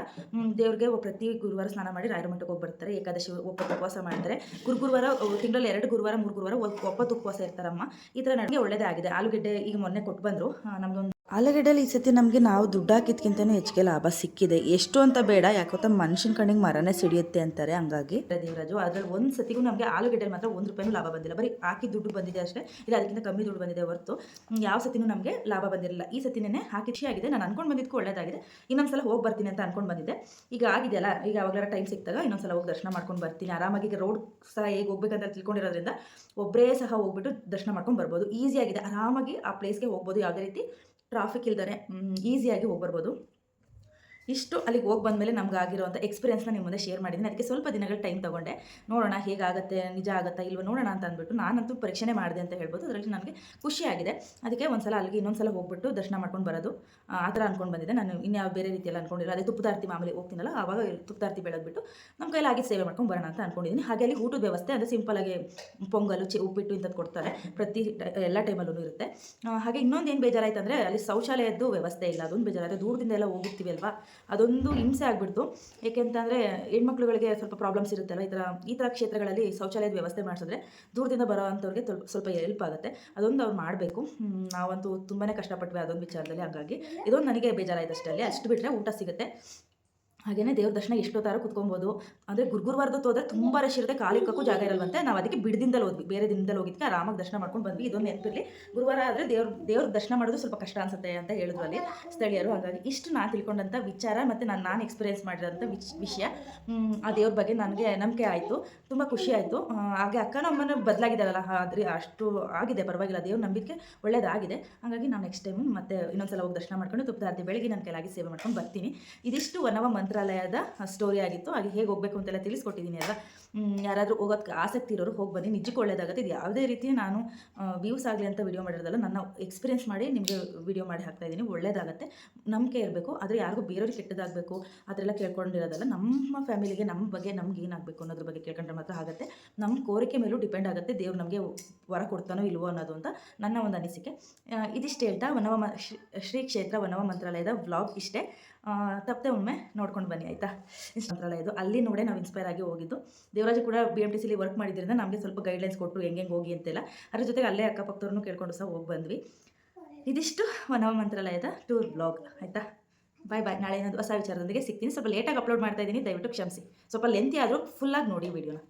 ದೇವ್ರಿಗೆ ಪ್ರತಿ ಗುರುವಾರ ಸ್ನಾನ ಮಾಡಿ ರಾಯರ ಮಠಕ್ಕೆ ಹೋಗಿ ಬರ್ತಾರೆ. ಏಕಾದಶಿ ಒಪ್ಪತ್ತು ಉಪವಾಸ ಮಾಡ್ತಾರೆ. ಗುರು ಗುರುವಾರ ತಿಂಗಳಲ್ಲಿ ಎರಡು ಗುರುವಾರ, ಮೂರು ಗುರುವಾರ ಒಪ್- ಒಪ್ಪತ್ತು ಉಪವಾಸ ಇರ್ತಾರಮ್ಮ. ಈ ಥರ ನನಗೆ ಒಳ್ಳೆಯದೇ ಆಗಿದೆ. ಆಲೂಗೆಡ್ಡೆ ಈಗ ಮೊನ್ನೆ ಕೊಟ್ಟು ಬಂದರು ನಮಗೊಂದು ಆಲೂಗಡ್ಡೆಲಿ ಈ ಸತಿ ನಮಗೆ ನಾವು ದುಡ್ಡು ಹಾಕಿದ್ಕಿಂತನೂ ಹೆಚ್ಚಿಗೆ ಲಾಭ ಸಿಕ್ಕಿದೆ. ಎಷ್ಟು ಅಂತ ಬೇಡ ಯಾಕೊತ್ತ ಮನುಷ್ಯನ ಕಣ್ಣಿಗೆ ಮರನೇ ಸಿಡಿಯುತ್ತೆ ಅಂತಾರೆ ಹಂಗಾಗಿ. ದೇವರಾಜು ಅದ್ರಲ್ಲಿ ಒಂದು ಸತಿಗೂ ನಮಗೆ ಆಲೂಗಡ್ಡೆಲಿ ಮಾತ್ರ ಒಂದು ರೂಪಾಯಿನೂ ಲಾಭ ಬಂದಿಲ್ಲ. ಬರೀ ಹಾಕಿ ದುಡ್ಡು ಬಂದಿದೆ ಅಷ್ಟೇ. ಇಲ್ಲ, ಅದಕ್ಕಿಂತ ಕಮ್ಮಿ ದುಡ್ಡು ಬಂದಿದೆ ಹೊರತು. ಯಾವ ಸತಿನೂ ನಮಗೆ ಲಾಭ ಬಂದಿರಲಿಲ್ಲ. ಈ ಸತಿನೇ ಹಾಕಿ ಆಗಿದೆ. ನಾನು ಅನ್ಕೊಂಡು ಬಂದಿದ್ದಕ್ಕೂ ಒಳ್ಳೇದಾಗಿದೆ. ಇನ್ನೊಂದ್ಸಲ ಹೋಗಿ ಬರ್ತೀನಿ ಅಂತ ಅನ್ಕೊಂಡು ಬಂದಿದ್ದೆ. ಈಗ ಆಗಿದೆಯಲ್ಲ, ಈಗ ಯಾವಾಗಲಾರ ಟೈಮ್ ಸಿಕ್ತಾಗ ಇನ್ನೊಂದ್ಸಲ ಹೋಗಿ ದರ್ಶನ ಮಾಡ್ಕೊಂಡು ಬರ್ತೀನಿ. ಆರಾಮಾಗಿ ಈಗ ರೋಡ್ ಸಹ ಹೇಗೆ ಹೋಗ್ಬೇಕಂತ ತಿಳ್ಕೊಂಡಿರೋದ್ರಿಂದ ಒಬ್ಬರೇ ಸಹ ಹೋಗ್ಬಿಟ್ಟು ದರ್ಶನ ಮಾಡ್ಕೊಂಡು ಬರ್ಬೋದು. ಈಸಿಯಾಗಿದೆ ಆರಾಮಾಗಿ ಆ ಪ್ಲೇಸ್ಗೆ ಹೋಗ್ಬೋದು. ಯಾವುದೇ ರೀತಿ ಟ್ರಾಫಿಕ್ ಇಲ್ದೇ ಈಸಿಯಾಗಿ ಹೋಗಿ ಬರ್ಬೋದು ಇಷ್ಟು ಅಲ್ಲಿಗೆ ಹೋಗಿ ಬಂದಮೇಲೆ ನಮ್ಗೆ ಆಗಿರೋಂಥ ಎಕ್ಸ್ಪೀರಿಯನ್ಸ್ನ ನಿಮ್ಮ ಮುಂದೆ ಶೇರ್ ಮಾಡಿದ್ದೀನಿ. ಅದಕ್ಕೆ ಸ್ವಲ್ಪ ದಿನಗಳ ಟೈಮ್ ತೊಗೊಂಡೆ. ನೋಡೋಣ ಹೇಗಾಗುತ್ತೆ, ನಿಜ ಆಗುತ್ತಾ ಇಲ್ವ ನೋಡೋಣ ಅಂತ ಅಂದ್ಬಿಟ್ಟು ನಾನಂತೂ ಪರೀಕ್ಷೆ ಮಾಡಿದೆ ಅಂತ ಹೇಳ್ಬೋದು. ಅದರಲ್ಲಿ ನನಗೆ ಖುಷಿಯಾಗಿದೆ ಅದಕ್ಕೆ ಒಂದ್ಸಲ ಅಲ್ಲಿಗೆ ಇನ್ನೊಂದ್ಸಲ ಹೋಗ್ಬಿಟ್ಟು ದರ್ಶನ ಮಾಡ್ಕೊಂಡು ಬರೋದು. ಆ ಥರ ಅಂದ್ಕೊಂಡು ಬಂದಿದ್ದೆ. ನಾನು ಇನ್ಯಾವ ಬೇರೆ ರೀತಿಯಲ್ಲಿ ಅಂದ್ಕೊಂಡಿಲ್ಲ ಅದೇ ತುಪ್ಪದಾರ್ತಿ ಮಾಮೂಲಿ ಹೋಗ್ತೀನಲ್ಲ, ಆವಾಗ ತುಪ್ಪದಾರ್ತಿ ಬೆಳೆದ್ಬಿಟ್ಟು ನಮ್ಮ ಕೈಲಾಗಿ ಸೇವೆ ಮಾಡ್ಕೊಂಡು ಬರೋಣ ಅಂತ ಅಂದ್ಕೊಂಡಿದ್ದೀನಿ ಹಾಗೆ ಅಲ್ಲಿ ಊಟದ ವ್ಯವಸ್ಥೆ ಅಂದರೆ ಸಿಂಪಲಾಗಿ ಪೊಂಗಲು, ಚಿ, ಉಪ್ಪಿಟ್ಟು ಇಂಥದ್ದು ಕೊಡ್ತಾರೆ. ಪ್ರತಿ ಎಲ್ಲ ಟೈಮಲ್ಲೂ ಇರುತ್ತೆ. ಹಾಗೆ ಇನ್ನೊಂದು ಏನು ಬೇಜಾರಾಯ್ತು ಅಂದರೆ ಅಲ್ಲಿ ಶೌಚಾಲಯದ್ದು ವ್ಯವಸ್ಥೆ ಇಲ್ಲ. ಅದೊಂದು ಬೇಜಾರಾಯ್ತು ದೂರದಿಂದ ಎಲ್ಲ ಹೋಗಿರ್ತೀವಿ ಅಲ್ವಾ? ಅದೊಂದು ಹಿಂಸೆ ಆಗಿಬಿಡ್ತು. ಏಕೆಂತಂದರೆ ಹೆಣ್ಮಕ್ಳುಗಳಿಗೆ ಸ್ವಲ್ಪ ಪ್ರಾಬ್ಲಮ್ಸ್ ಇರುತ್ತಲ್ಲ ಈ ಥರ ಈ ಥರ ಕ್ಷೇತ್ರಗಳಲ್ಲಿ ಶೌಚಾಲಯದ ವ್ಯವಸ್ಥೆ ಮಾಡಿಸಿದ್ರೆ ದೂರದಿಂದ ಬರೋ ಅಂಥವ್ರಿಗೆ ತೊಲ್- ಸ್ವಲ್ಪ ಹೆಲ್ಪ್ ಆಗುತ್ತೆ. ಅದೊಂದು ಅವ್ರು ಮಾಡಬೇಕು. ನಾವಂತೂ ತುಂಬಾ ಕಷ್ಟಪಟ್ವಿ ಅದೊಂದು ವಿಚಾರದಲ್ಲಿ ಹಾಗಾಗಿ. ಇದೊಂದು ನನಗೆ ಬೇಜಾರಾಯ್ತು ಅಷ್ಟೇ ಅಲ್ಲಿ ಅಷ್ಟು ಬಿಟ್ಟರೆ ಊಟ ಸಿಗುತ್ತೆ. ಹಾಗೇನೇ ದೇವ್ರ ದರ್ಶನ ಎಷ್ಟೊತ್ತಾರು ಕುತ್ಕೊಬೋದು. ಅಂದರೆ ಗುರುಗುರುವಾರದ ಹೋದ್ರೆ ತುಂಬ ರಶ್ ಇರುತ್ತೆ ಕಾಲಿಕ್ಕಕ್ಕೂ ಜಾಗ ಇರಲ್ವಂತೆ. ನಾವು ಅದಕ್ಕೆ ಬಿಡದಿಂದಲೇ ಹೋದ್ವಿ ಬೇರೆ ದಿನದಲ್ಲಿ ಹೋಗಿದ್ದಕ್ಕೆ ಆರಾಮಾಗಿ ದರ್ಶನ ಮಾಡ್ಕೊಂಡು ಬಂದ್ವಿ. ಇದೊಂದು ನೆನಪಿರಲಿ ಗುರುವಾರ ಆದರೆ ದೇವ್ರ ದೇವ್ರ ದರ್ಶನ ಮಾಡೋದು ಸ್ವಲ್ಪ ಕಷ್ಟ ಅನ್ಸುತ್ತೆ ಅಂತ ಹೇಳಿದ್ರು ಅಲ್ಲಿ ಸ್ಥಳೀಯರು. ಹಾಗಾಗಿ ಇಷ್ಟು ನಾನು ತಿಳ್ಕೊಂಡಂಥ ವಿಚಾರ ಮತ್ತು ನಾನು ನಾನು ಎಕ್ಸ್ಪೀರಿಯೆನ್ಸ್ ಮಾಡಿರೋಂಥ ವಿಚ್ ವಿಷಯ ಆ ದೇವ್ರ ಬಗ್ಗೆ ನನಗೆ ನಂಬಿಕೆ ಆಯಿತು ತುಂಬ ಖುಷಿ ಆಯಿತು. ಹಾಗೆ ಅಕ್ಕ ಅಮ್ಮನ ಬದಲಾಗಿದ್ದಾರಲ್ಲ ಆದರೆ ಅಷ್ಟು ಆಗಿದೆ ಪರವಾಗಿಲ್ಲ ದೇವ್ರ ನಂಬಿಕೆ ಒಳ್ಳೇದಾಗಿದೆ. ಹಾಗಾಗಿ ನಾನು ನೆಕ್ಸ್ಟ್ ಟೈಮ್ ಮತ್ತೆ ಇನ್ನೊಂದ್ಸಲ ಹೋಗಿ ದರ್ಶನ ಮಾಡ್ಕೊಂಡು ತುಪ್ಪದಾರ್ದಿ ಬೆಳಗ್ಗೆ ನನ್ನ ಕೈಲಾಗಿ ಸೇವೆ ಮಾಡ್ಕೊಂಡು ಬರ್ತೀನಿ. ಇದಿಷ್ಟು ವನವ ಮಂತ್ರಾಲಯದ ಸ್ಟೋರಿ ಆಗಿತ್ತು. ಹಾಗೆ ಹೇಗೆ ಹೋಗಬೇಕು ಅಂತೆಲ್ಲ ತಿಳಿಸ್ಕೊಟ್ಟಿದ್ದೀನಿ ಅಲ್ವಾ? ಯಾರಾದರೂ ಹೋಗೋದಕ್ಕೆ ಆಸಕ್ತಿ ಇರೋರು ಹೋಗಿ ಬನ್ನಿ. ನಿಜಕ್ಕೂ ಒಳ್ಳೇದಾಗುತ್ತೆ. ಇದು ಯಾವುದೇ ರೀತಿ ನಾನು ವ್ಯೂಸ್ ಆಗಲಿ ಅಂತ ವಿಡಿಯೋ ಮಾಡಿರೋದಲ್ಲ, ನನ್ನ ಎಕ್ಸ್ಪೀರಿಯನ್ಸ್ ಮಾಡಿ ನಿಮಗೆ ವಿಡಿಯೋ ಮಾಡಿ ಹಾಕ್ತಾ ಇದ್ದೀನಿ. ಒಳ್ಳೇದಾಗುತ್ತೆ. ನಂಬಿಕೆ ಇರಬೇಕು. ಆದರೆ ಯಾರಿಗೂ ಬೇರೆಯವ್ರಿಗೆ ಕೆಟ್ಟದಾಗಬೇಕು ಅದೆಲ್ಲ ಕೇಳ್ಕೊಂಡಿರೋದಲ್ಲ, ನಮ್ಮ ಫ್ಯಾಮಿಲಿಗೆ ನಮ್ಮ ಬಗ್ಗೆ ನಮ್ಗೆ ಏನಾಗಬೇಕು ಅನ್ನೋದ್ರ ಬಗ್ಗೆ ಕೇಳ್ಕೊಂಡ್ರೆ ಮಾತ್ರ ಆಗುತ್ತೆ. ನಮ್ಮ ಕೋರಿಕೆ ಮೇಲೂ ಡಿಪೆಂಡ್ ಆಗುತ್ತೆ. ದೇವ್ರು ನಮಗೆ ವರ ಕೊಡ್ತಾನೋ ಇಲ್ವೋ ಅನ್ನೋದು ಅಂತ ನನ್ನ ಒಂದು ಅನಿಸಿಕೆ. ಇದಿಷ್ಟು ಹೇಳ್ತಾ ವನವ ಶ್ರೀ ಕ್ಷೇತ್ರ ವನವ ಮಂತ್ರಾಲಯದ ವ್ಲಾಗ್ ಇಷ್ಟೇ. ತಪ್ಪದೆ ಒಮ್ಮೆ ನೋಡ್ಕೊಂಡು ಬನ್ನಿ, ಆಯಿತಾ? ಮಂತ್ರಾಲಯದು ಅಲ್ಲಿ ನೋಡೇ ನಾವು ಇನ್ಸ್ಪೈರ್ ಆಗಿ ಹೋಗಿದ್ದು. ದೇವರಾಜು ಕೂಡ ಬಿ ಎಂ ಟಿ ಸಿಲಿ ವರ್ಕ್ ಮಾಡಿದ್ರಿಂದ ನಮಗೆ ಸ್ವಲ್ಪ ಗೈಡ್ಲೈನ್ಸ್ ಕೊಟ್ಟರು ಹೆಂಗೆ ಹೆಂಗೆ ಅಂತೆಲ್ಲ. ಅದ್ರ ಜೊತೆಗೆ ಅಲ್ಲೇ ಅಕ್ಕಪಕ್ಕದವ್ರನ್ನೂ ಕೇಳ್ಕೊಂಡು ಸಹ ಹೋಗಿ ಬಂದ್ವಿ. ಇದಿಷ್ಟು ವನವ ಮಂತ್ರಾಲಯದ ಟೂರ್ ಬ್ಲಾಗ್ ಆಯಿತಾ? ಬಾಯ್ ಬಾಯ್ ನಾಳೆ ಏನಾದರೂ ಹೊಸ ವಿಚಾರದೊಂದಿಗೆ ಸಿಗ್ತೀನಿ. ಸ್ವಲ್ಪ ಲೇಟಾಗಿ ಅಪ್ಲೋಡ್ ಮಾಡ್ತಾ ಇದ್ದೀನಿ. ದಯವಿಟ್ಟು ಕ್ಷಮಿಸಿ. ಸ್ವಲ್ಪ ಲೆಂತಿ ಆದರೂ ಫುಲ್ಲಾಗಿ ನೋಡಿ ವಿಡಿಯೋನ